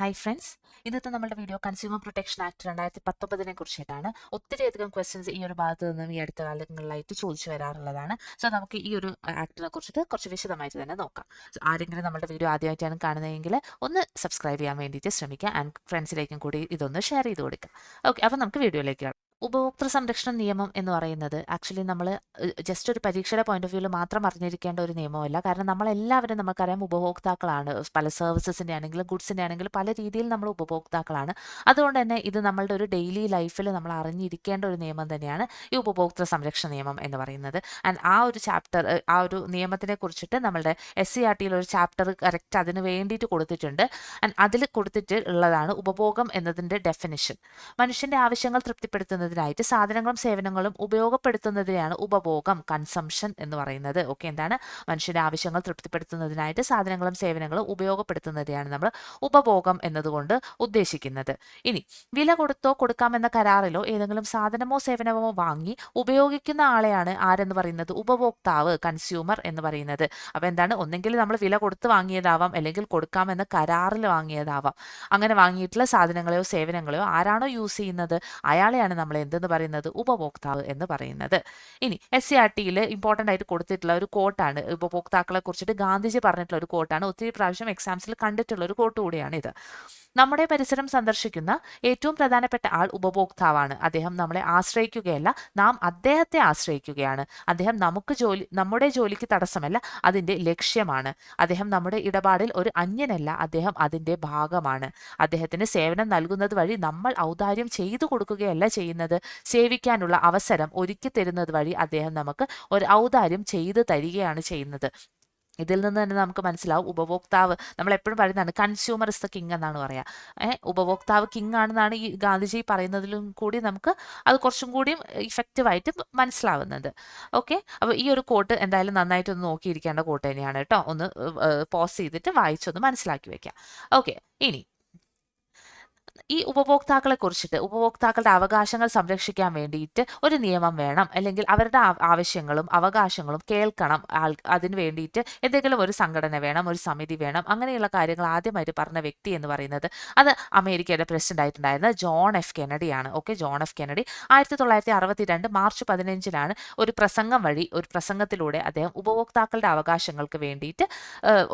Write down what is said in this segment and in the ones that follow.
Hi friends ഇന്നത്തെ നമ്മുടെ video consumer protection act രണ്ടായിരത്തി പത്തൊമ്പതിനെ കുറിച്ചിട്ടാണ്. ഒത്തിരിയധികം ക്വസ്റ്റ്യൻസ് ഈ ഒരു ഭാഗത്ത് നിന്നും ഈ അടുത്ത കാലങ്ങളിലായിട്ട് ചോദിച്ചു വരാറുള്ളതാണ്. സോ നമുക്ക് ഈ ഒരു ആക്ടിനെ കുറിച്ചിട്ട് കുറച്ച് വിശദമായിട്ട് തന്നെ നോക്കാം. സോ ആരെങ്കിലും നമ്മുടെ വീഡിയോ ആദ്യമായിട്ടാണ് കാണുന്നതെങ്കിൽ ഒന്ന് സബ്സ്ക്രൈബ് ചെയ്യാൻ വേണ്ടിയിട്ട് ശ്രമിക്കുക. ആൻഡ് ഫ്രണ്ട്സിലേക്കും കൂടി ഇതൊന്ന് ഷെയർ ചെയ്ത് കൊടുക്കുക. ഓക്കെ അപ്പോൾ നമുക്ക് വീഡിയോയിലേക്ക് ഉപഭോക്തൃ സംരക്ഷണ നിയമം എന്ന് പറയുന്നത് ആക്ച്വലി നമ്മൾ ജസ്റ്റ് ഒരു പരീക്ഷയുടെ പോയിന്റ് ഓഫ് വ്യൂവിൽ മാത്രം അറിഞ്ഞിരിക്കേണ്ട ഒരു നിയമമല്ല. കാരണം നമ്മളെല്ലാവരും നമുക്കറിയാം ഉപഭോക്താക്കളാണ്. പല സർവീസസിന്റെ ആണെങ്കിലും ഗുഡ്സിന്റെ ആണെങ്കിലും പല രീതിയിൽ നമ്മൾ ഉപഭോക്താക്കളാണ്. അതുകൊണ്ട് തന്നെ ഇത് നമ്മളുടെ ഒരു ഡെയിലി ലൈഫിൽ നമ്മൾ അറിഞ്ഞിരിക്കേണ്ട ഒരു നിയമം തന്നെയാണ് ഈ ഉപഭോക്തൃ സംരക്ഷണ നിയമം എന്ന് പറയുന്നത്. ആൻഡ് ആ ഒരു ചാപ്റ്റർ ആ ഒരു നിയമത്തിനെ കുറിച്ചിട്ട് നമ്മളുടെ എസ് സി ആർ ടിയിൽ ഒരു ചാപ്റ്റർ കറക്റ്റ് അതിന് വേണ്ടിയിട്ട് കൊടുത്തിട്ടുണ്ട്. ആൻഡ് അതിൽ കൊടുത്തിട്ട് ഉള്ളതാണ് ഉപഭോഗം എന്നതിന്റെ ഡെഫിനിഷൻ മനുഷ്യന്റെ ആവശ്യങ്ങൾ തൃപ്തിപ്പെടുത്തുന്നതിനായിട്ട് സാധനങ്ങളും സേവനങ്ങളും ഉപയോഗപ്പെടുത്തുന്നതിനെയാണ് ഉപഭോഗം കൺസംഷൻ എന്ന് പറയുന്നത്. ഓക്കെ എന്താണ്? മനുഷ്യന്റെ ആവശ്യങ്ങൾ തൃപ്തിപ്പെടുത്തുന്നതിനായിട്ട് സാധനങ്ങളും സേവനങ്ങളും ഉപയോഗപ്പെടുത്തുന്നതിനെയാണ് നമ്മൾ ഉപഭോഗം എന്നതുകൊണ്ട് ഉദ്ദേശിക്കുന്നത്. ഇനി വില കൊടുത്തോ കൊടുക്കാമെന്ന കരാറിലോ ഏതെങ്കിലും സാധനമോ സേവനമോ വാങ്ങി ഉപയോഗിക്കുന്ന ആളെയാണ് ആരെന്ന് പറയുന്നത്? ഉപഭോക്താവ് കൺസ്യൂമർ എന്ന് പറയുന്നത്. അപ്പോൾ എന്താണ്? ഒന്നെങ്കിൽ നമ്മൾ വില കൊടുത്ത് വാങ്ങിയതാവാം അല്ലെങ്കിൽ കൊടുക്കാമെന്ന കരാറിൽ വാങ്ങിയതാവാം. അങ്ങനെ വാങ്ങിയിട്ടുള്ള സാധനങ്ങളെയോ സേവനങ്ങളെയോ ആരാണോ യൂസ് ചെയ്യുന്നത്? അയാളെയാണ് നമ്മൾ എന്തെന്ന് പറയുന്നത്? ഉപഭോക്താവ് എന്ന് പറയുന്നത്. ഇനി എസ് സി ആർ ടിയിൽ ഇമ്പോർട്ടന്റ് ആയിട്ട് കൊടുത്തിട്ടുള്ള ഒരു കോട്ടാണ് ഉപഭോക്താക്കളെ കുറിച്ചിട്ട് ഗാന്ധിജി പറഞ്ഞിട്ടുള്ള ഒരു കോട്ടാണ് ഒത്തിരി പ്രാവശ്യം എക്സാംസിൽ കണ്ടിട്ടുള്ള ഒരു കോട്ട് കൂടിയാണ് ഇത്. നമ്മുടെ പരിസരം സന്ദർശിക്കുന്ന ഏറ്റവും പ്രധാനപ്പെട്ട ആൾ ഉപഭോക്താവാണ്. അദ്ദേഹം നമ്മളെ ആശ്രയിക്കുകയല്ല നാം അദ്ദേഹത്തെ ആശ്രയിക്കുകയാണ്. അദ്ദേഹം നമുക്ക് ജോലി നമ്മുടെ ജോലിക്ക് തടസ്സമല്ല അതിന്റെ ലക്ഷ്യമാണ്. അദ്ദേഹം നമ്മുടെ ഇടപാടിൽ ഒരു അന്യനല്ല അദ്ദേഹം അതിന്റെ ഭാഗമാണ്. അദ്ദേഹത്തിന് സേവനം നൽകുന്നത് വഴി നമ്മൾ ഔദാര്യം ചെയ്തു കൊടുക്കുകയല്ല ചെയ്യുന്നത്. സേവിക്കാനുള്ള അവസരം ഒരുക്കി തരുന്നത് വഴി അദ്ദേഹം നമുക്ക് ഒരു ഔദാര്യം ചെയ്തു തരികയാണ് ചെയ്യുന്നത്. ഇതിൽ നിന്ന് തന്നെ നമുക്ക് മനസ്സിലാവും. ഉപഭോക്താവ് നമ്മൾ എപ്പോഴും പറയുന്നതാണ് കൺസ്യൂമർ ഇസ് ദ കിങ് എന്നാണ് പറയുക ഏഹ് ഉപഭോക്താവ് കിങ് ആണെന്നാണ് ഈ ഗാന്ധിജി പറയുന്നതിലും കൂടി നമുക്ക് അത് കുറച്ചും കൂടിയും ഇഫക്റ്റീവായിട്ട് മനസ്സിലാവുന്നത്. ഓക്കെ അപ്പോൾ ഈ ഒരു കോട്ട് എന്തായാലും നന്നായിട്ടൊന്ന് നോക്കിയിരിക്കേണ്ട കോട്ട് തന്നെയാണ് കേട്ടോ. ഒന്ന് പോസ് ചെയ്തിട്ട് വായിച്ചൊന്ന് മനസ്സിലാക്കി വെക്കാം. ഓക്കെ ഇനി ഈ ഉപഭോക്താക്കളെ കുറിച്ചിട്ട് ഉപഭോക്താക്കളുടെ അവകാശങ്ങൾ സംരക്ഷിക്കാൻ വേണ്ടിയിട്ട് ഒരു നിയമം വേണം. അല്ലെങ്കിൽ അവരുടെ ആവശ്യങ്ങളും അവകാശങ്ങളും കേൾക്കണം. അതിന് വേണ്ടിയിട്ട് എന്തെങ്കിലും ഒരു സംഘടന വേണം ഒരു സമിതി വേണം. അങ്ങനെയുള്ള കാര്യങ്ങൾ ആദ്യമായിട്ട് പറഞ്ഞ വ്യക്തി എന്ന് പറയുന്നത് അത് അമേരിക്കയുടെ പ്രസിഡന്റ് ആയിട്ടുണ്ടായിരുന്ന John F കെനഡിയാണ്. Okay John F Kennedy. ആയിരത്തി തൊള്ളായിരത്തി അറുപത്തി രണ്ട് മാർച്ച് പതിനഞ്ചിനാണ് ഒരു പ്രസംഗം വഴി ഒരു പ്രസംഗത്തിലൂടെ അദ്ദേഹം ഉപഭോക്താക്കളുടെ അവകാശങ്ങൾക്ക് വേണ്ടിയിട്ട്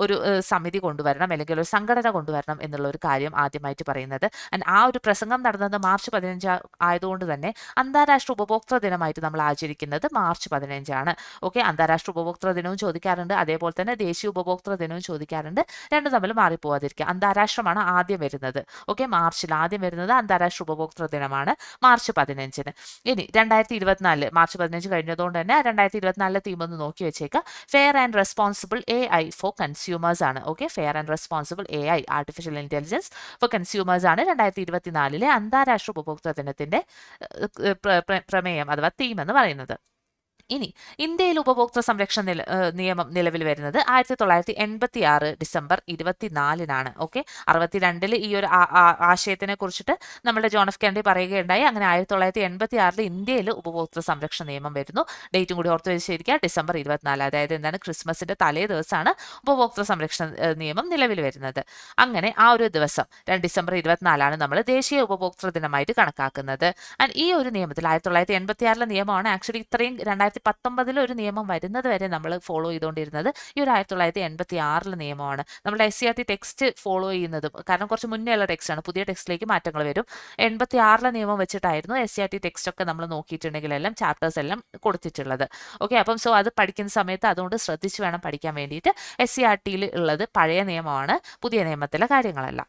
ഒരു സമിതി കൊണ്ടുവരണം അല്ലെങ്കിൽ ഒരു സംഘടന കൊണ്ടുവരണം എന്നുള്ള ഒരു കാര്യം ആദ്യമായിട്ട് പറയുന്നത്. ആ ഒരു പ്രസംഗം നടന്നത് മാർച്ച് പതിനഞ്ച് ആയതുകൊണ്ട് തന്നെ അന്താരാഷ്ട്ര ഉപഭോക്തൃ ദിനമായിട്ട് നമ്മൾ ആചരിക്കുന്നത് മാർച്ച് പതിനഞ്ചാണ്. ഓക്കെ അന്താരാഷ്ട്ര ഉപഭോക്തൃ ദിനവും ചോദിക്കാറുണ്ട്. അതേപോലെ തന്നെ ദേശീയ ഉപഭോക്തൃ ദിനവും ചോദിക്കാറുണ്ട്. രണ്ടും തമ്മിൽ മാറിപ്പോവാതിരിക്കുക. അന്താരാഷ്ട്രമാണ് ആദ്യം വരുന്നത്. ഓക്കെ മാർച്ചിൽ ആദ്യം വരുന്നത് അന്താരാഷ്ട്ര ഉപഭോക്തൃ ദിനമാണ് മാർച്ച് പതിനഞ്ചിന്. ഇനി രണ്ടായിരത്തി ഇരുപത്തിനാല് മാർച്ച് പതിനഞ്ച് കഴിഞ്ഞതുകൊണ്ട് തന്നെ രണ്ടായിരത്തി ഇരുപത്തിനാലിലെ തീം ഒന്ന് നോക്കി വെച്ചേക്കുക fair and responsible A I for consumers ആണ്. Okay fair and responsible A I artificial intelligence for consumers ആണ്. രണ്ടായിരത്തി ഇരുപത്തിനാലിലെ അന്താരാഷ്ട്ര ഉപഭോക്തൃ ദിനത്തിന്റെ പ്രമേയം അഥവാ തീം എന്ന് പറയുന്നത്. ഇനി ഇന്ത്യയിൽ ഉപഭോക്തൃ സംരക്ഷണ നിയമം നിലവിൽ വരുന്നത് ആയിരത്തി തൊള്ളായിരത്തി എൺപത്തി ആറ് ഡിസംബർ ഇരുപത്തിനാലിനാണ്. ഓക്കെ? അറുപത്തിരണ്ടിൽ ഈ ഒരു ആശയത്തിനെ കുറിച്ചിട്ട് നമ്മുടെ ജോൺ എഫ് കെൻഡി പറയുകയുണ്ടായി. അങ്ങനെ ആയിരത്തി തൊള്ളായിരത്തി എൺപത്തി ആറിൽ ഇന്ത്യയിൽ ഉപഭോക്തൃ സംരക്ഷണ നിയമം വരുന്നു. ഡേറ്റും കൂടി ഓർത്ത് വെച്ചിരിക്കുക. ഡിസംബർ ഇരുപത്തിനാല് അതായത് എന്താണ്? ക്രിസ്മസിന്റെ തലേ ദിവസമാണ് ഉപഭോക്തൃ സംരക്ഷണ നിയമം നിലവിൽ വരുന്നത്. അങ്ങനെ ആ ഒരു ദിവസം ഡിസംബർ ഇരുപത്തിനാലാണ് നമ്മൾ ദേശീയ ഉപഭോക്തൃ ദിനമായിട്ട് കണക്കാക്കുന്നത്. ആൻഡ് ഈ ഒരു നിയമത്തിൽ ആയിരത്തി തൊള്ളായിരത്തി എൺപത്തി ആറിലെ നിയമമാണ് ആക്ച്വലി ഇത്രയും രണ്ടായിരത്തി പത്തൊമ്പതിൽ ഒരു നിയമം വരുന്നത് വരെ നമ്മൾ ഫോളോ ചെയ്തുകൊണ്ടിരുന്നത് ഈ ഒരു ആയിരത്തി തൊള്ളായിരത്തി എൺപത്തി ആറിലെ നിയമമാണ്. നമ്മുടെ S C R T text follow ചെയ്യുന്നത് കാരണം കുറച്ച് മുന്നേ ഉള്ള ടെക്സ്റ്റാണ് പുതിയ ടെക്സ്റ്റിലേക്ക് മാറ്റങ്ങൾ വരും. എൺപത്തി ആറിലെ നിയമം വെച്ചിട്ടായിരുന്നു S C R T text ഒക്കെ നമ്മൾ നോക്കിയിട്ടുണ്ടെങ്കിൽ എല്ലാം ചാപ്റ്റേഴ്സ് എല്ലാം കൊടുത്തിട്ടുള്ളത്. ഓക്കെ അപ്പം സോ അത് പഠിക്കുന്ന സമയത്ത് അതുകൊണ്ട് ശ്രദ്ധിച്ച് വേണം പഠിക്കാൻ വേണ്ടിയിട്ട് എസ് സി ആർ ടിയിൽ ഉള്ളത് പഴയ നിയമമാണ് പുതിയ നിയമത്തിലെ കാര്യങ്ങളല്ല.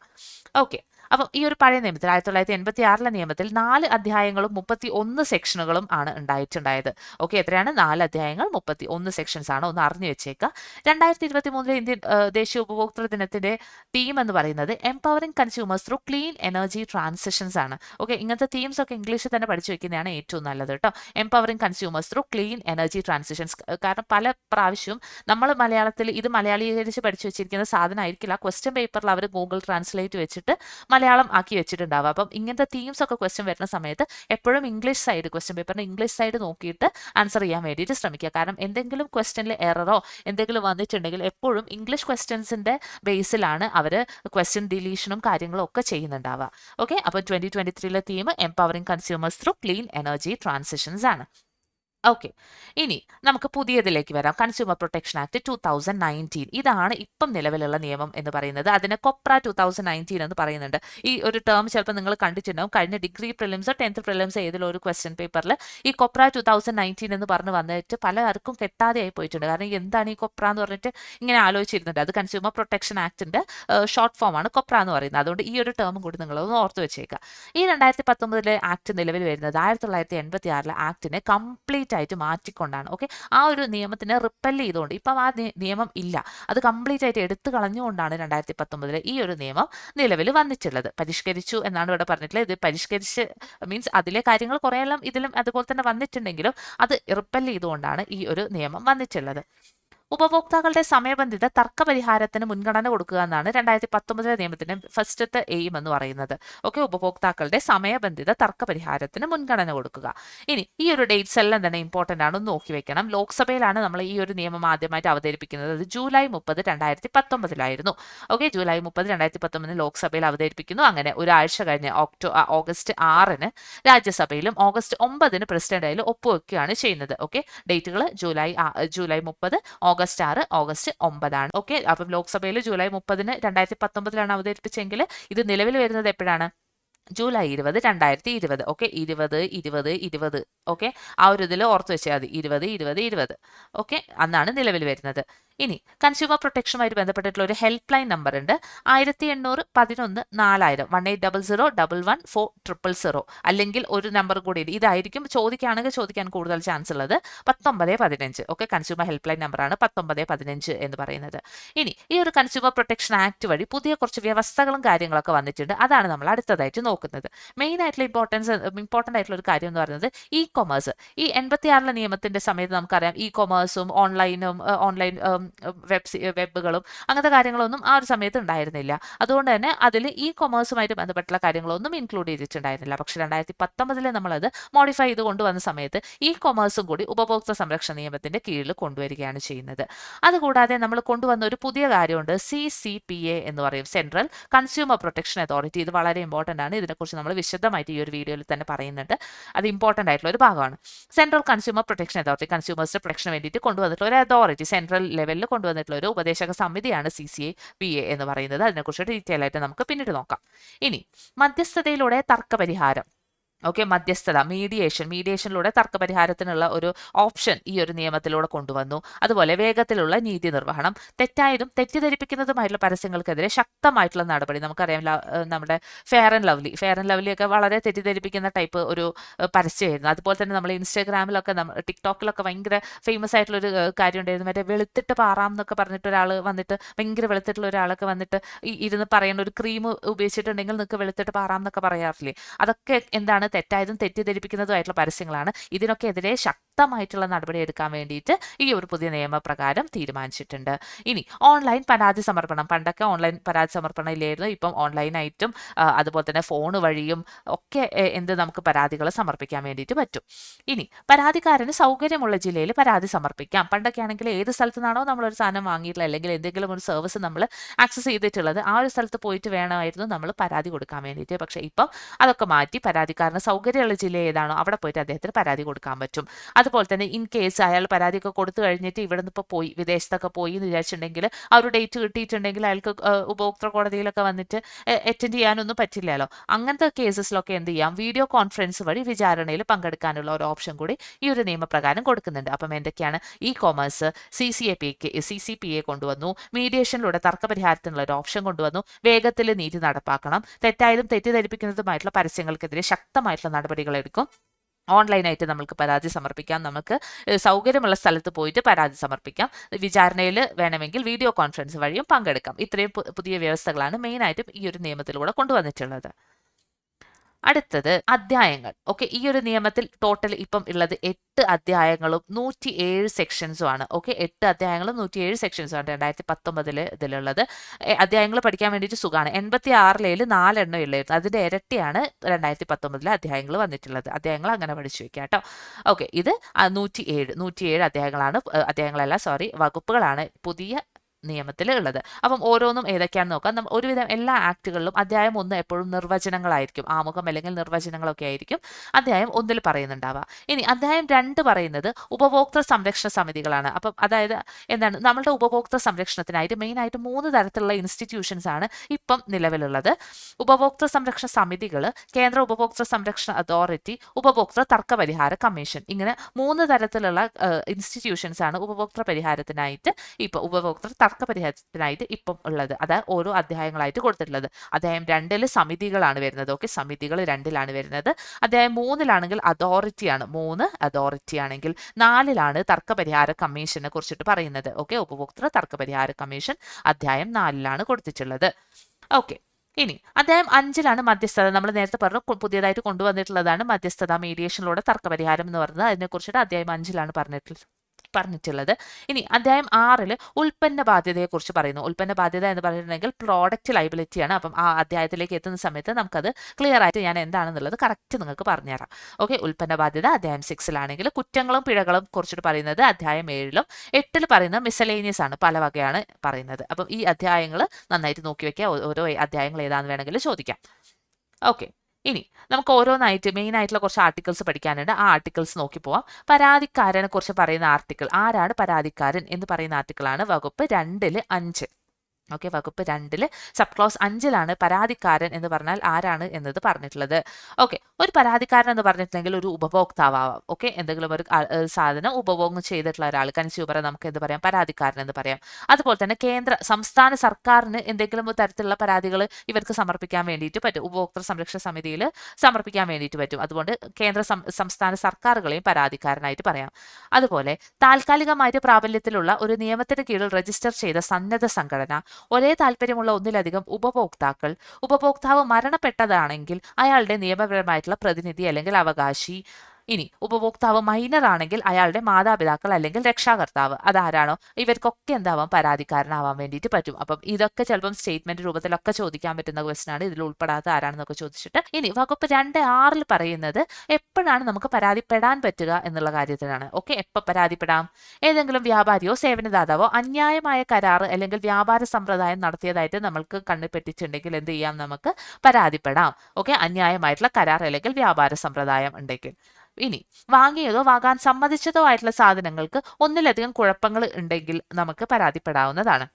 ഓക്കെ അപ്പം ഈ ഒരു പഴയ നിയമത്തിൽ ആയിരത്തി തൊള്ളായിരത്തി എൺപത്തി ആറിലെ നിയമത്തിൽ നാല് അധ്യായങ്ങളും മുപ്പത്തി ഒന്ന് സെക്ഷനുകളും ആണ് ഉണ്ടായിട്ടുണ്ടായത്. ഓക്കെ എത്രയാണ്? നാല് അധ്യായങ്ങൾ മുപ്പത്തി ഒന്ന് സെക്ഷൻസ് ആണ്. ഒന്ന് അറിഞ്ഞു വെച്ചേക്കുക രണ്ടായിരത്തി ഇരുപത്തി മൂന്നിലെ ഇന്ത്യൻ ദേശീയ ഉപഭോക്തൃ ദിനത്തിന്റെ തീം എന്ന് പറയുന്നത് empowering consumers through clean energy transitions ആണ്. ഓക്കെ ഇങ്ങനത്തെ തീംസ് ഒക്കെ ഇംഗ്ലീഷിൽ തന്നെ പഠിച്ചു വെക്കുന്നതാണ് ഏറ്റവും നല്ലത് കേട്ടോ empowering consumers through clean energy transitions കാരണം പല പ്രാവശ്യവും നമ്മൾ മലയാളത്തിൽ ഇത് മലയാളീകരിച്ച് പഠിച്ചു വെച്ചിരിക്കുന്ന സാധനമായിരിക്കില്ല. ക്വസ്റ്റ്യൻ പേപ്പറിൽ അവർ ഗൂഗിൾ ട്രാൻസ്ലേറ്റ് വെച്ചിട്ട് മലയാളം ആക്കി വെച്ചിട്ടുണ്ടാവുക. അപ്പം ഇങ്ങനത്തെ തീംസ് ഒക്കെ ക്വസ്റ്റ്യൻ വരുന്ന സമയത്ത് എപ്പോഴും ഇംഗ്ലീഷ് സൈഡ് ക്വസ്റ്റ്യൻ പേപ്പറിന് ഇംഗ്ലീഷ് സൈഡ് നോക്കിയിട്ട് ആൻസർ ചെയ്യാൻ വേണ്ടിയിട്ട് ശ്രമിക്കുക. കാരണം എന്തെങ്കിലും ക്വസ്റ്റ്യനിൽ എററോ എന്തെങ്കിലും വന്നിട്ടുണ്ടെങ്കിൽ എപ്പോഴും ഇംഗ്ലീഷ് ക്വസ്റ്റ്യൻസിന്റെ ബേസിലാണ് അവർ ക്വസ്റ്റ്യൻ ഡിലീഷനും കാര്യങ്ങളും ഒക്കെ ചെയ്യുന്നുണ്ടാവുക. ഓക്കെ അപ്പോൾ twenty twenty ത്രീയിലെ theme empowering consumers through clean energy transitions ആണ്. ഓക്കെ ഇനി നമുക്ക് പുതിയതിലേക്ക് വരാം. Consumer protection act two thousand nineteen ഇതാണ് ഇപ്പം നിലവിലുള്ള നിയമം എന്ന് പറയുന്നത്. അതിനെ കൊപ്ര ടു തൗസൻഡ് നയന്റീൻ എന്ന് പറയുന്നുണ്ട്. ഈ ഒരു ടേം ചിലപ്പോൾ നിങ്ങൾ കണ്ടിട്ടുണ്ടാവും. കഴിഞ്ഞ ഡിഗ്രി പ്രിലിംസോ ടെൻത്ത് പ്രിലിംസോ ഏതെങ്കിലും ഒരു ക്വസ്റ്റ്യൻ പേപ്പറിൽ ഈ കൊപ്ര ടു തൗസൻഡ് നയന്റീൻ എന്ന് പറഞ്ഞ് വന്നിട്ട് പലർക്കും കെട്ടാതെ ആയി പോയിട്ടുണ്ട്. കാരണം എന്താണ് ഈ കൊപ്ര എന്ന് പറഞ്ഞിട്ട് ഇങ്ങനെ ആലോചിച്ചിരുന്നുണ്ട്. അത് കൺസ്യൂമർ പ്രൊട്ടക്ഷൻ ആക്ടിന്റെ ഷോർട്ട് ഫോം ആണ് കൊപ്ര എന്ന് പറയുന്നത്. അതുകൊണ്ട് ഈ ഒരു ടേമും കൂടി നിങ്ങളൊന്ന് ഓർത്ത് വെച്ചേക്കുക. ഈ രണ്ടായിരത്തി പത്തൊമ്പതിലെ ആക്ട് നിലവിൽ വരുന്നത് ആയിരത്തി തൊള്ളായിരത്തി എൺപത്തി ആറിലെ ആക്ടിനെ കംപ്ലീറ്റ് ആയിട്ട് മാറ്റിക്കൊണ്ടാണ്. ഓക്കെ ആ ഒരു നിയമത്തിനെ റിപ്പൽ ചെയ്തുകൊണ്ട് ഇപ്പം ആ നിയമം ഇല്ല. അത് കംപ്ലീറ്റ് ആയിട്ട് എടുത്തു കളഞ്ഞുകൊണ്ടാണ് രണ്ടായിരത്തി പത്തൊമ്പതിലെ ഈ ഒരു നിയമം നിലവിൽ വന്നിട്ടുള്ളത്. പരിഷ്കരിച്ചു എന്നാണ് ഇവിടെ പറഞ്ഞിട്ടുള്ളത്. ഇത് പരിഷ്കരിച്ച് മീൻസ് അതിലെ കാര്യങ്ങൾ കുറേയെല്ലാം ഇതിലും അതുപോലെ തന്നെ വന്നിട്ടുണ്ടെങ്കിലും അത് റിപ്പൽ ചെയ്തുകൊണ്ടാണ് ഈ ഒരു നിയമം വന്നിട്ടുള്ളത്. ഉപഭോക്താക്കളുടെ സമയബന്ധിത തർക്ക പരിഹാരത്തിന് മുൻഗണന കൊടുക്കുക എന്നാണ് രണ്ടായിരത്തി പത്തൊമ്പതിലെ നിയമത്തിന്റെ ഫസ്റ്റത്തെ എയിം എന്ന് പറയുന്നത്. ഓക്കെ ഉപഭോക്താക്കളുടെ സമയബന്ധിത തർക്ക പരിഹാരത്തിന് മുൻഗണന കൊടുക്കുക. ഇനി ഈ ഒരു ഡേറ്റ്സ് എല്ലാം തന്നെ ഇമ്പോർട്ടന്റ് ആണ്. നോക്കി വെക്കണം. ലോക്സഭയിലാണ് നമ്മൾ ഈ ഒരു നിയമം ആദ്യമായിട്ട് അവതരിപ്പിക്കുന്നത്. അത് ജൂലൈ മുപ്പത് രണ്ടായിരത്തി പത്തൊമ്പതിലായിരുന്നു ഓക്കെ ജൂലൈ മുപ്പത് രണ്ടായിരത്തി പത്തൊമ്പതിന് ലോക്സഭയിൽ അവതരിപ്പിക്കുന്നു. അങ്ങനെ ഒരാഴ്ച കഴിഞ്ഞ് ഒക്ടോ ഓഗസ്റ്റ് ആറിന് രാജ്യസഭയിലും ഓഗസ്റ്റ് ഒമ്പതിന് പ്രസിഡന്റ് അതിൽ ഒപ്പുവെക്കുകയാണ് ചെയ്യുന്നത്. ഓക്കെ ഡേറ്റുകൾ ജൂലൈ ജൂലൈ മുപ്പത് ഓഗസ്റ്റ് ആറ് ഓഗസ്റ്റ് ഒമ്പതാണ്. ഓക്കെ? അപ്പം ലോക്സഭയിൽ ജൂലൈ മുപ്പതിന് രണ്ടായിരത്തി പത്തൊമ്പതിലാണ് അവതരിപ്പിച്ചെങ്കിൽ ഇത് നിലവിൽ വരുന്നത് എപ്പോഴാണ്? ജൂലൈ ഇരുപത് രണ്ടായിരത്തി ഇരുപത് ഓക്കെ? ഇരുപത് ഇരുപത് ഇരുപത്. ഓക്കെ? ആ ഒരു ഇതിൽ ഓർത്ത് വെച്ചാൽ മതി. ഇരുപത് ഇരുപത് ഇരുപത്. ഓക്കെ? അന്നാണ് നിലവിൽ വരുന്നത്. ഇനി കൺസ്യൂമർ പ്രൊട്ടക്ഷനുമായിട്ട് ബന്ധപ്പെട്ടിട്ടുള്ള ഒരു ഹെൽപ്പ് ലൈൻ നമ്പർ ഉണ്ട്. ആയിരത്തി എണ്ണൂറ് പതിനൊന്ന് നാലായിരം. One eight double zero double one four triple zero അല്ലെങ്കിൽ ഒരു നമ്പർ കൂടി ഇതായിരിക്കും ചോദിക്കുകയാണെങ്കിൽ ചോദിക്കാൻ കൂടുതൽ ചാൻസ് ഉള്ളത്. പത്തൊമ്പത് പതിനഞ്ച്. ഓക്കെ കൺസ്യൂമർ ഹെൽപ്പ് ലൈൻ നമ്പറാണ് പത്തൊമ്പത് പതിനഞ്ച് എന്ന് പറയുന്നത്. ഇനി ഈ ഒരു കൺസ്യൂമർ പ്രൊട്ടക്ഷൻ ആക്ട് വഴി പുതിയ കുറച്ച് വ്യവസ്ഥകളും കാര്യങ്ങളൊക്കെ വന്നിട്ടുണ്ട്. അതാണ് നമ്മൾ അടുത്തതായിട്ട് നോക്കുന്നത്. മെയിൻ ആയിട്ടുള്ള ഇമ്പോർട്ടൻസ് ഇമ്പോർട്ടന്റ് ആയിട്ടുള്ള ഒരു കാര്യം എന്ന് പറയുന്നത് ഇ കൊമേഴ്സ് ഈ എൺപത്തിയാറിലെ നിയമത്തിന്റെ സമയത്ത് നമുക്കറിയാം. ഇ കൊമേഴ്സും ഓൺലൈനും ഓൺലൈൻ വെബ് വെബുകളും അങ്ങനത്തെ കാര്യങ്ങളൊന്നും ആ ഒരു സമയത്ത് ഉണ്ടായിരുന്നില്ല. അതുകൊണ്ട് തന്നെ അതിൽ ഇ കൊമേഴ്സുമായിട്ട് ബന്ധപ്പെട്ടുള്ള കാര്യങ്ങളൊന്നും ഇൻക്ലൂഡ് ചെയ്തിട്ടുണ്ടായിരുന്നില്ല. പക്ഷേ രണ്ടായിരത്തി പത്തൊമ്പതിൽ നമ്മളത് മോഡിഫൈ ചെയ്ത് കൊണ്ടുവന്ന സമയത്ത് ഇ കൊമേഴ്സും കൂടി ഉപഭോക്തൃ സംരക്ഷണ നിയമത്തിന്റെ കീഴിൽ കൊണ്ടുവരികയാണ് ചെയ്യുന്നത്. അതുകൂടാതെ നമ്മൾ കൊണ്ടുവന്ന ഒരു പുതിയ കാര്യമുണ്ട് സി സി പി എ എന്ന് പറയും. സെൻട്രൽ കൺസ്യൂമർ പ്രൊട്ടക്ഷൻ അതോറിറ്റി ഇത് വളരെ ഇമ്പോർട്ടന്റ് ആണ്. ഇതിനെക്കുറിച്ച് നമ്മൾ വിശദമായിട്ട് ഈ ഒരു വീഡിയോയിൽ തന്നെ പറയുന്നുണ്ട്. അത് ഇമ്പോർട്ടന്റ് ആയിട്ടുള്ള ഒരു ഭാഗമാണ്. സെൻട്രൽ കൺസ്യൂമർ പ്രൊട്ടക്ഷൻ അതോറിറ്റി കൺസ്യൂമേഴ്സിന്റെ പ്രൊട്ടക്ഷന് വേണ്ടിയിട്ട് കൊണ്ടുവന്നിട്ടുള്ള ഒരു അതോറിറ്റി സെൻട്രൽ ലെവലിൽ കൊണ്ടുവന്നിട്ടുള്ള ഒരു ഉപദേശക സമിതിയാണ് C C A P A എന്ന് പറയുന്നത്. അതിനെക്കുറിച്ച് ഡീറ്റെയിൽ ആയിട്ട് നമുക്ക് പിന്നീട് നോക്കാം. ഇനി മധ്യസ്ഥതയിലൂടെ തർക്കപരിഹാരം. ഓക്കെ മധ്യസ്ഥത മീഡിയേഷൻ മീഡിയേഷനിലൂടെ തർക്കപരിഹാരത്തിനുള്ള ഒരു ഓപ്ഷൻ ഈ ഒരു നിയമത്തിലൂടെ കൊണ്ടുവന്നു. അതുപോലെ വേഗത്തിലുള്ള നീതി നിർവഹണം തെറ്റായതും തെറ്റിദ്ധരിപ്പിക്കുന്നതുമായിട്ടുള്ള പരസ്യങ്ങൾക്കെതിരെ ശക്തമായിട്ടുള്ള നടപടി. നമുക്കറിയാം നമ്മുടെ fair and lovely fair and lovely ഒക്കെ വളരെ തെറ്റിദ്ധരിപ്പിക്കുന്ന ടൈപ്പ് ഒരു പരസ്യമായിരുന്നു. അതുപോലെ തന്നെ നമ്മൾ ഇൻസ്റ്റാഗ്രാമിലൊക്കെ നമ്മൾ ടിക്ടോക്കിലൊക്കെ ഭയങ്കര ഫേമസ് ആയിട്ടുള്ള ഒരു കാര്യം ഉണ്ടായിരുന്നു മറ്റേ വെളുത്തിട്ട് പാറാം എന്നൊക്കെ പറഞ്ഞിട്ട് ഒരാൾ വന്നിട്ട് ഭയങ്കര വെളുത്തിട്ടുള്ള ഒരാളൊക്കെ വന്നിട്ട് ഇരുന്ന് പറയുന്ന ഒരു ക്രീം ഉപയോഗിച്ചിട്ടുണ്ടെങ്കിൽ നിങ്ങൾക്ക് വെളുത്തിട്ട് പാറാം എന്നൊക്കെ പറയാറില്ലേ? അതൊക്കെ എന്താണ് തെറ്റായതും തെറ്റിദ്ധരിപ്പിക്കുന്നതുമായിട്ടുള്ള പരസ്യങ്ങളാണ്. ഇതിനൊക്കെ എതിരെ ശക്തമായിട്ടുള്ള നടപടി എടുക്കാൻ വേണ്ടിയിട്ട് ഈ ഒരു പുതിയ നിയമപ്രകാരം തീരുമാനിച്ചിട്ടുണ്ട്. ഇനി ഓൺലൈൻ പരാതി സമർപ്പണം. പണ്ടൊക്കെ ഓൺലൈൻ പരാതി സമർപ്പണം ഇല്ലായിരുന്നു ഇപ്പം ഓൺലൈനായിട്ടും അതുപോലെ തന്നെ ഫോൺ വഴിയും ഒക്കെ എന്ത് നമുക്ക് പരാതികൾ സമർപ്പിക്കാൻ വേണ്ടിയിട്ട് പറ്റും. ഇനി പരാതിക്കാരന് സൗകര്യമുള്ള ജില്ലയിൽ പരാതി സമർപ്പിക്കാം. പണ്ടൊക്കെ ആണെങ്കിൽ ഏത് സ്ഥലത്തു നിന്നാണോ ഒരു സാധനം വാങ്ങിയിട്ടുള്ള അല്ലെങ്കിൽ എന്തെങ്കിലും ഒരു സർവീസ് നമ്മൾ ആക്സസ് ചെയ്തിട്ടുള്ളത് ആ ഒരു സ്ഥലത്ത് പോയിട്ട് വേണമായിരുന്നു നമ്മൾ പരാതി കൊടുക്കാൻ വേണ്ടിയിട്ട്. പക്ഷേ ഇപ്പം അതൊക്കെ മാറ്റി പരാതിക്കാരന് സൗകര്യമുള്ള ജില്ല ഏതാണോ അവിടെ പോയിട്ട് അദ്ദേഹത്തിന് പരാതി കൊടുക്കാൻ പറ്റും. അതുപോലെ തന്നെ ഇൻ കേസ് അയാൾ പരാതിയൊക്കെ കൊടുത്തു കഴിഞ്ഞിട്ട് ഇവിടെ നിന്ന് ഇപ്പോൾ പോയി വിദേശത്തൊക്കെ പോയി എന്ന് വിചാരിച്ചിട്ടുണ്ടെങ്കിൽ ആ ഒരു ഡേറ്റ് കിട്ടിയിട്ടുണ്ടെങ്കിൽ അയാൾക്ക് ഉപഭോക്തൃ കോടതിയിലൊക്കെ വന്നിട്ട് അറ്റൻഡ് ചെയ്യാനൊന്നും പറ്റില്ലല്ലോ. അങ്ങനത്തെ കേസസിലൊക്കെ എന്ത് ചെയ്യാം? വീഡിയോ കോൺഫറൻസ് വഴി വിചാരണയിൽ പങ്കെടുക്കാനുള്ള ഒരു ഓപ്ഷൻ കൂടി ഈ ഒരു നിയമപ്രകാരം കൊടുക്കുന്നുണ്ട്. അപ്പം എന്തൊക്കെയാണ്? E commerce C C A pick C C P A കൊണ്ടുവന്നു. മീഡിയേഷനിലൂടെ തർക്കപരിഹാരത്തിനുള്ള ഒരു ഓപ്ഷൻ കൊണ്ടുവന്നു. വേഗത്തിൽ നീതി നടപ്പാക്കണം. തെറ്റായതും തെറ്റിദ്ധരിപ്പിക്കുന്നതുമായിട്ടുള്ള പരസ്യങ്ങൾക്കെതിരെ ശക്തമായിട്ടുള്ള നടപടികൾ എടുക്കും. ഓൺലൈനായിട്ട് നമുക്ക് പരാതി സമർപ്പിക്കാം. നമുക്ക് സൗകര്യമുള്ള സ്ഥലത്ത് പോയിട്ട് പരാതി സമർപ്പിക്കാം. വിചാരണയിൽ വേണമെങ്കിൽ വീഡിയോ കോൺഫറൻസ് വഴിയും പങ്കെടുക്കാം. ഇത്രയും പുതിയ വ്യവസ്ഥകളാണ് മെയിനായിട്ടും ഈ ഒരു നിയമത്തിലൂടെ കൊണ്ടുവന്നിട്ടുള്ളത്. അടുത്തത് അധ്യായങ്ങൾ. ഓക്കെ ഈ ഒരു നിയമത്തിൽ ടോട്ടൽ ഇപ്പം ഉള്ളത് എട്ട് അധ്യായങ്ങളും നൂറ്റി ഏഴ് സെക്ഷൻസും ആണ്. ഓക്കെ എട്ട് അധ്യായങ്ങളും നൂറ്റി ഏഴ് സെക്ഷൻസും ആണ് രണ്ടായിരത്തി പത്തൊമ്പതിൽ ഇതിലുള്ളത് അധ്യായങ്ങൾ പഠിക്കാൻ വേണ്ടിയിട്ട് സുഖമാണ് എൺപത്തി ആറിലേൽ നാലെണ്ണം ഉള്ളായിരുന്നു അതിന്റെ ഇരട്ടിയാണ് രണ്ടായിരത്തി പത്തൊമ്പതിലെ അധ്യായങ്ങൾ വന്നിട്ടുള്ളത്. അധ്യായങ്ങൾ അങ്ങനെ പഠിച്ചു വെക്കാം കേട്ടോ ഓക്കെ ഇത് നൂറ്റി ഏഴ് നൂറ്റി ഏഴ് അധ്യായങ്ങളാണ് അധ്യായങ്ങളല്ല സോറി വകുപ്പുകളാണ്. പുതിയ നിയമത്തിൽ ഉള്ളത് അപ്പം ഓരോന്നും ഏതൊക്കെയാണെന്ന് നോക്കാം. നമ്മൾ ഒരുവിധം എല്ലാ ആക്ടുകളിലും അധ്യായം ഒന്ന് എപ്പോഴും നിർവചനങ്ങളായിരിക്കും. ആമുഖം അല്ലെങ്കിൽ നിർവചനങ്ങളൊക്കെ ആയിരിക്കും. അധ്യായം ഒന്നിൽ പറയുന്നുണ്ടാവുക. ഇനി അധ്യായം രണ്ട് പറയുന്നത് ഉപഭോക്തൃ സംരക്ഷണ സമിതികളാണ്. അപ്പം അതായത് എന്താണ്? നമ്മളുടെ ഉപഭോക്തൃ സംരക്ഷണത്തിനായിട്ട് മെയിൻ ആയിട്ട് മൂന്ന് തരത്തിലുള്ള ഇൻസ്റ്റിറ്റ്യൂഷൻസ് ആണ് ഇപ്പം നിലവിലുള്ളത്. ഉപഭോക്തൃ സംരക്ഷണ സമിതികൾ കേന്ദ്ര ഉപഭോക്തൃ സംരക്ഷണ അതോറിറ്റി ഉപഭോക്തൃ തർക്ക പരിഹാര കമ്മീഷൻ. ഇങ്ങനെ മൂന്ന് തരത്തിലുള്ള ഇൻസ്റ്റിറ്റ്യൂഷൻസ് ആണ് ഉപഭോക്തൃ പരിഹാരത്തിനായിട്ട് ഇപ്പോൾ ഉപഭോക്തൃ തർക്ക പരിഹാരത്തിനായിട്ട് ഇപ്പം ഉള്ളത്. അതായത് ഓരോ അധ്യായങ്ങളായിട്ട് കൊടുത്തിട്ടുള്ളത്. അധ്യായം രണ്ടിൽ സമിതികളാണ് വരുന്നത്. ഓക്കെ സമിതികൾ രണ്ടിലാണ് വരുന്നത്. അധ്യായം മൂന്നിലാണെങ്കിൽ അതോറിറ്റിയാണ് മൂന്ന് അതോറിറ്റി ആണെങ്കിൽ നാലിലാണ് തർക്ക പരിഹാര കമ്മീഷനെ കുറിച്ചിട്ട് പറയുന്നത്. ഓക്കെ ഉപഭോക്തൃ തർക്ക പരിഹാര കമ്മീഷൻ അധ്യായം നാലിലാണ് കൊടുത്തിട്ടുള്ളത്. ഓക്കെ ഇനി അദ്ദേഹം അഞ്ചിലാണ് മധ്യസ്ഥത. നമ്മൾ നേരത്തെ പറഞ്ഞു പുതിയതായിട്ട് കൊണ്ടുവന്നിട്ടുള്ളതാണ് മധ്യസ്ഥത മീഡിയേഷനിലൂടെ തർക്കപരിഹാരം എന്ന് പറഞ്ഞത് അതിനെക്കുറിച്ചിട്ട് അദ്ദേഹം അഞ്ചിലാണ് പറഞ്ഞിട്ടുള്ളത്. പറഞ്ഞിട്ടുള്ളത്. ഇനി അധ്യായം ആറിൽ ഉൽപ്പന്ന ബാധ്യതയെക്കുറിച്ച് പറയുന്നു. ഉൽപ്പന്ന ബാധ്യത എന്ന് പറഞ്ഞിട്ടുണ്ടെങ്കിൽ പ്രോഡക്റ്റ് ലൈബിലിറ്റിയാണ് അപ്പം ആ അധ്യായത്തിലേക്ക് എത്തുന്ന സമയത്ത് നമുക്കത് ക്ലിയർ ആയിട്ട് ഞാൻ എന്താണെന്നുള്ളത് കറക്റ്റ് നിങ്ങൾക്ക് പറഞ്ഞുതരാം. ഓക്കെ ഉൽപ്പന്ന ബാധ്യത അധ്യായം സിക്സിലാണെങ്കിൽ കുറ്റങ്ങളും പിഴകളും കുറിച്ചിട്ട് പറയുന്നത് അധ്യായം ഏഴിലും എട്ടിൽ പറയുന്നത് മിസലേനിയസ് ആണ്. പല വകയാണ് പറയുന്നത്. അപ്പം ഈ അധ്യായങ്ങൾ നന്നായിട്ട് നോക്കി വെക്കുക. ഓരോ അധ്യായങ്ങൾ ഏതാണെന്ന് വേണമെങ്കിൽ ചോദിക്കാം. ഓക്കെ ഇനി നമുക്ക് ഓരോന്നായിട്ട് മെയിൻ ആയിട്ടുള്ള കുറച്ച് ആർട്ടിക്കിൾസ് പഠിക്കാനുണ്ട്. ആ ആർട്ടിക്കിൾസ് നോക്കി പോവാം. പരാതിക്കാരനെ കുറിച്ച് പറയുന്ന ആർട്ടിക്കിൾ ആരാണ് പരാതിക്കാരൻ എന്ന് പറയുന്ന ആർട്ടിക്കിളാണ് വകുപ്പ് രണ്ടിൽ അഞ്ച്. ഓക്കെ വകുപ്പ് രണ്ടിൽ സബ് ക്ലോസ് അഞ്ചിലാണ് പരാതിക്കാരൻ എന്ന് പറഞ്ഞാൽ ആരാണ് എന്നത് പറഞ്ഞിട്ടുള്ളത്. ഓക്കെ ഒരു പരാതിക്കാരൻ എന്ന് പറഞ്ഞിട്ടുണ്ടെങ്കിൽ ഒരു ഉപഭോക്താവാം ഓക്കെ എന്തെങ്കിലും ഒരു സാധനം ഉപഭോഗം ചെയ്തിട്ടുള്ള ഒരാൾ കൺസ്യൂമറെ നമുക്ക് എന്ത് പറയാം? പരാതിക്കാരൻ എന്ന് പറയാം. അതുപോലെ തന്നെ കേന്ദ്ര സംസ്ഥാന സർക്കാരിന് എന്തെങ്കിലും തരത്തിലുള്ള പരാതികൾ ഇവർക്ക് സമർപ്പിക്കാൻ വേണ്ടിയിട്ട് പറ്റും. ഉപഭോക്തൃ സംരക്ഷണ സമിതിയിൽ സമർപ്പിക്കാൻ വേണ്ടിയിട്ട് പറ്റും. അതുകൊണ്ട് കേന്ദ്ര സംസ്ഥാന സർക്കാരുകളെയും പരാതിക്കാരനായിട്ട് പറയാം. അതുപോലെ താൽക്കാലികമായിട്ട് പ്രാബല്യത്തിലുള്ള ഒരു നിയമത്തിന് കീഴിൽ രജിസ്റ്റർ ചെയ്ത സന്നദ്ധ സംഘടന ഒരേ താല്പര്യമുള്ള ഒന്നിലധികം ഉപഭോക്താക്കൾ. ഉപഭോക്താവ് മരണപ്പെട്ടതാണെങ്കിൽ അയാളുടെ നിയമപരമായിട്ടുള്ള പ്രതിനിധി അല്ലെങ്കിൽ അവകാശി ഇനി ഉപഭോക്താവ് മൈനർ ആണെങ്കിൽ അയാളുടെ മാതാപിതാക്കൾ അല്ലെങ്കിൽ രക്ഷാകർത്താവ്. അതാരാണോ? ഇവർക്കൊക്കെ എന്താവാം? പരാതിക്കാരനാവാൻ വേണ്ടിയിട്ട് പറ്റും. അപ്പം ഇതൊക്കെ ചിലപ്പം സ്റ്റേറ്റ്മെന്റ് രൂപത്തിലൊക്കെ ചോദിക്കാൻ പറ്റുന്ന ക്വസ്റ്റൻ ആണ്. ഇതിൽ ഉൾപ്പെടാത്ത ആരാണെന്നൊക്കെ ചോദിച്ചിട്ട്. ഇനി വകുപ്പ് രണ്ട് ആറിൽ പറയുന്നത് എപ്പോഴാണ് നമുക്ക് പരാതിപ്പെടാൻ പറ്റുക എന്നുള്ള കാര്യത്തിലാണ് ഓക്കെ എപ്പോൾ പരാതിപ്പെടാം? ഏതെങ്കിലും വ്യാപാരിയോ സേവനദാതാവോ അന്യായമായ കരാർ അല്ലെങ്കിൽ വ്യാപാര സമ്പ്രദായം നടത്തിയതായിട്ട് നമ്മൾക്ക് കണ്ണ് പെട്ടിട്ടുണ്ടെങ്കിൽ എന്ത് ചെയ്യാം? നമുക്ക് പരാതിപ്പെടാം. ഓക്കെ അന്യായമായിട്ടുള്ള കരാർ അല്ലെങ്കിൽ വ്യാപാര സമ്പ്രദായം ഉണ്ടെങ്കിൽ. ഇനി വാങ്ങിയതോ വാങ്ങാൻ സമ്മതിച്ചതോ ആയിട്ടുള്ള സാധനങ്ങൾക്ക് ഒന്നിലധികം കുഴപ്പങ്ങൾ ഉണ്ടെങ്കിൽ നമുക്ക് പരാതിപ്പെടാവുന്നതാണ്.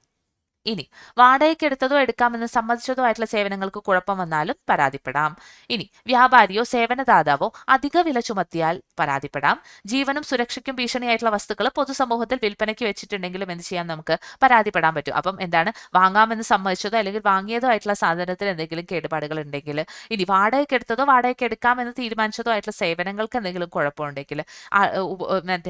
ഇനി വാടകയ്ക്ക് എടുത്തതോ എടുക്കാമെന്ന് സമ്മതിച്ചതോ ആയിട്ടുള്ള സേവനങ്ങൾക്ക് കുഴപ്പം വന്നാലും പരാതിപ്പെടാം. ഇനി വ്യാപാരിയോ സേവനദാതാവോ അധിക വില ചുമത്തിയാൽ പരാതിപ്പെടാം. ജീവനും സുരക്ഷയ്ക്കും ഭീഷണിയായിട്ടുള്ള വസ്തുക്കൾ പൊതുസമൂഹത്തിൽ വിൽപ്പനയ്ക്ക് വെച്ചിട്ടുണ്ടെങ്കിലും എന്ത് ചെയ്യാൻ നമുക്ക് പരാതിപ്പെടാൻ പറ്റും. അപ്പം എന്താണ് വാങ്ങാമെന്ന് സമ്മതിച്ചതോ അല്ലെങ്കിൽ വാങ്ങിയതോ ആയിട്ടുള്ള സാധനത്തിൽ എന്തെങ്കിലും കേടുപാടുകൾ ഉണ്ടെങ്കിൽ ഇനി വാടകയ്ക്ക് എടുത്തതോ വാടകയ്ക്ക് എടുക്കാമെന്ന് തീരുമാനിച്ചതോ ആയിട്ടുള്ള സേവനങ്ങൾക്ക് എന്തെങ്കിലും കുഴപ്പമുണ്ടെങ്കിൽ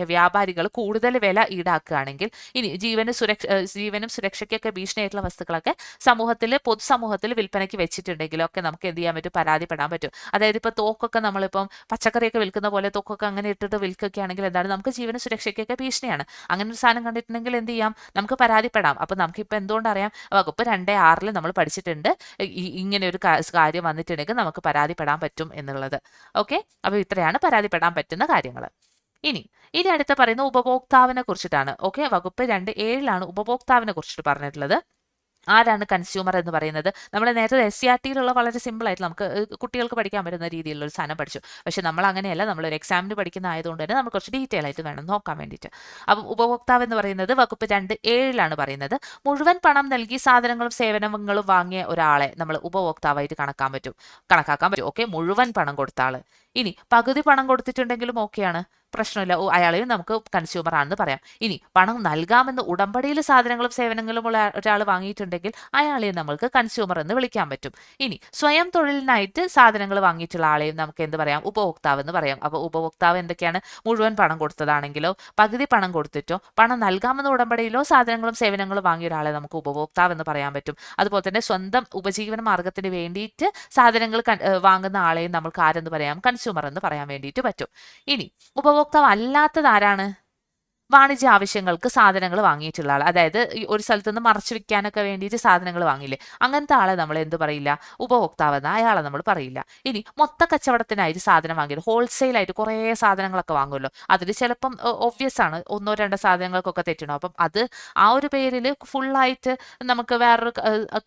വ്യാപാരികൾ കൂടുതൽ വില ഈടാക്കുകയാണെങ്കിൽ ഇനി ജീവന് സുരക്ഷ ജീവനും സുരക്ഷയ്ക്കൊക്കെ ഭീഷണിയായിട്ടുള്ള വസ്തുക്കളൊക്കെ സമൂഹത്തിൽ പൊതുസമൂഹത്തിൽ വിൽപ്പനയ്ക്ക് വെച്ചിട്ടുണ്ടെങ്കിലൊക്കെ നമുക്ക് എന്ത് ചെയ്യാൻ പറ്റും? പരാതിപ്പെടാൻ പറ്റും. അതായത് ഇപ്പോൾ തോക്കൊക്കെ നമ്മളിപ്പം പച്ചക്കറിയൊക്കെ വിൽക്കുന്ന പോലെ തോക്കൊക്കെ അങ്ങനെ ഇട്ടിട്ട് വിൽക്കുകയാണെങ്കിൽ എന്താണ്? നമുക്ക് ജീവന സുരക്ഷയ്ക്കൊക്കെ ഭീഷണിയാണ്. അങ്ങനെ ഒരു സാധനം കണ്ടിട്ടുണ്ടെങ്കിൽ എന്ത് ചെയ്യാം? നമുക്ക് പരാതിപ്പെടാം. അപ്പം നമുക്കിപ്പോൾ എന്തുകൊണ്ട് അറിയാം? വകുപ്പ് രണ്ടേ ആറിൽ നമ്മൾ പഠിച്ചിട്ടുണ്ട്. ഇങ്ങനെ ഒരു കാര്യം വന്നിട്ടുണ്ടെങ്കിൽ നമുക്ക് പരാതിപ്പെടാൻ പറ്റും എന്നുള്ളത്. ഓക്കെ? അപ്പോൾ ഇത്രയാണ് പരാതിപ്പെടാൻ പറ്റുന്ന കാര്യങ്ങൾ ഇനി ഇനി അടുത്ത പറയുന്ന ഉപഭോക്താവിനെ കുറിച്ചിട്ടാണ്. ഓക്കെ വകുപ്പ് രണ്ട് ഏഴിലാണ് ഉപഭോക്താവിനെ കുറിച്ചിട്ട് പറഞ്ഞിട്ടുള്ളത്. ആരാണ് കൺസ്യൂമർ എന്ന് പറയുന്നത്? നമ്മൾ നേരത്തെ എസ് സി ആർ ടിയിലുള്ള വളരെ സിമ്പിൾ ആയിട്ട് നമുക്ക് കുട്ടികൾക്ക് പഠിക്കാൻ പറ്റുന്ന രീതിയിലുള്ള ഒരു സാധനം പഠിച്ചു. പക്ഷെ നമ്മൾ അങ്ങനെയല്ല നമ്മൾ ഒരു എക്സാമിന് പഠിക്കുന്ന ആയതുകൊണ്ട് തന്നെ നമ്മൾ കുറച്ച് ഡീറ്റെയിൽ ആയിട്ട് വേണം നോക്കാൻ വേണ്ടിയിട്ട്. അപ്പം ഉപഭോക്താവ് എന്ന് പറയുന്നത് വകുപ്പ് രണ്ട് ഏഴിലാണ് പറയുന്നത്. മുഴുവൻ പണം നൽകി സാധനങ്ങളും സേവനങ്ങളും വാങ്ങിയ ഒരാളെ നമ്മൾ ഉപഭോക്താവായിട്ട് കണക്കാൻ പറ്റും. കണക്കാക്കാൻ പറ്റും. ഓക്കെ മുഴുവൻ പണം കൊടുത്ത ആൾ. ഇനി പകുതി പണം കൊടുത്തിട്ടുണ്ടെങ്കിലും ഓക്കെയാണ് പ്രശ്നമില്ല. ഓ അയാളെയും നമുക്ക് കൺസ്യൂമർ ആണെന്ന് പറയാം. ഇനി പണം നൽകാമെന്ന് ഉടമ്പടിയിൽ സാധനങ്ങളും സേവനങ്ങളും ഉള്ള ഒരാൾ വാങ്ങിയിട്ടുണ്ടെങ്കിൽ അയാളെയും നമ്മൾക്ക് കൺസ്യൂമർ എന്ന് വിളിക്കാൻ പറ്റും. ഇനി സ്വയം തൊഴിലിനായിട്ട് സാധനങ്ങൾ വാങ്ങിയിട്ടുള്ള ആളെയും നമുക്ക് എന്ത് പറയാം? ഉപഭോക്താവ് എന്ന് പറയാം. അപ്പോൾ ഉപഭോക്താവ് എന്തൊക്കെയാണ്? മുഴുവൻ പണം കൊടുത്തതാണെങ്കിലോ പകുതി പണം കൊടുത്തിട്ടോ പണം നൽകാമെന്ന ഉടമ്പടിയിലോ സാധനങ്ങളും സേവനങ്ങളും വാങ്ങിയ ഒരാളെ നമുക്ക് ഉപഭോക്താവ് എന്ന് പറയാൻ പറ്റും. അതുപോലെ തന്നെ സ്വന്തം ഉപജീവന മാർഗത്തിന് വേണ്ടിയിട്ട് സാധനങ്ങൾ വാങ്ങുന്ന ആളെയും നമുക്ക് ആരെന്ന് പറയാം? കൺസ്യൂമർ എന്ന് പറയാൻ വേണ്ടിയിട്ട് പറ്റും. ഇനി ഉപഭോക്താവ് അല്ലാത്തത് ആരാണ്? വാണിജ്യ ആവശ്യങ്ങൾക്ക് സാധനങ്ങൾ വാങ്ങിയിട്ടുള്ള ആൾ അതായത് ഒരു സ്ഥലത്ത് നിന്ന് മറച്ചു വെക്കാനൊക്കെ വേണ്ടിയിട്ട് സാധനങ്ങൾ വാങ്ങില്ലേ? അങ്ങനത്തെ ആളെ നമ്മൾ എന്ത് പറയില്ല? ഉപഭോക്താവെന്ന് അയാളെ നമ്മൾ പറയില്ല. ഇനി മൊത്ത കച്ചവടത്തിനായിട്ട് സാധനം വാങ്ങിയത് ഹോൾസെയിലായിട്ട് കുറേ സാധനങ്ങളൊക്കെ വാങ്ങുമല്ലോ? അതിൽ ചിലപ്പം ഒബ്വിയസ് ആണ്. ഒന്നോ രണ്ടോ സാധനങ്ങൾക്കൊക്കെ തെറ്റണം അപ്പം അത് ആ ഒരു പേരിൽ ഫുള്ളായിട്ട് നമുക്ക് വേറൊരു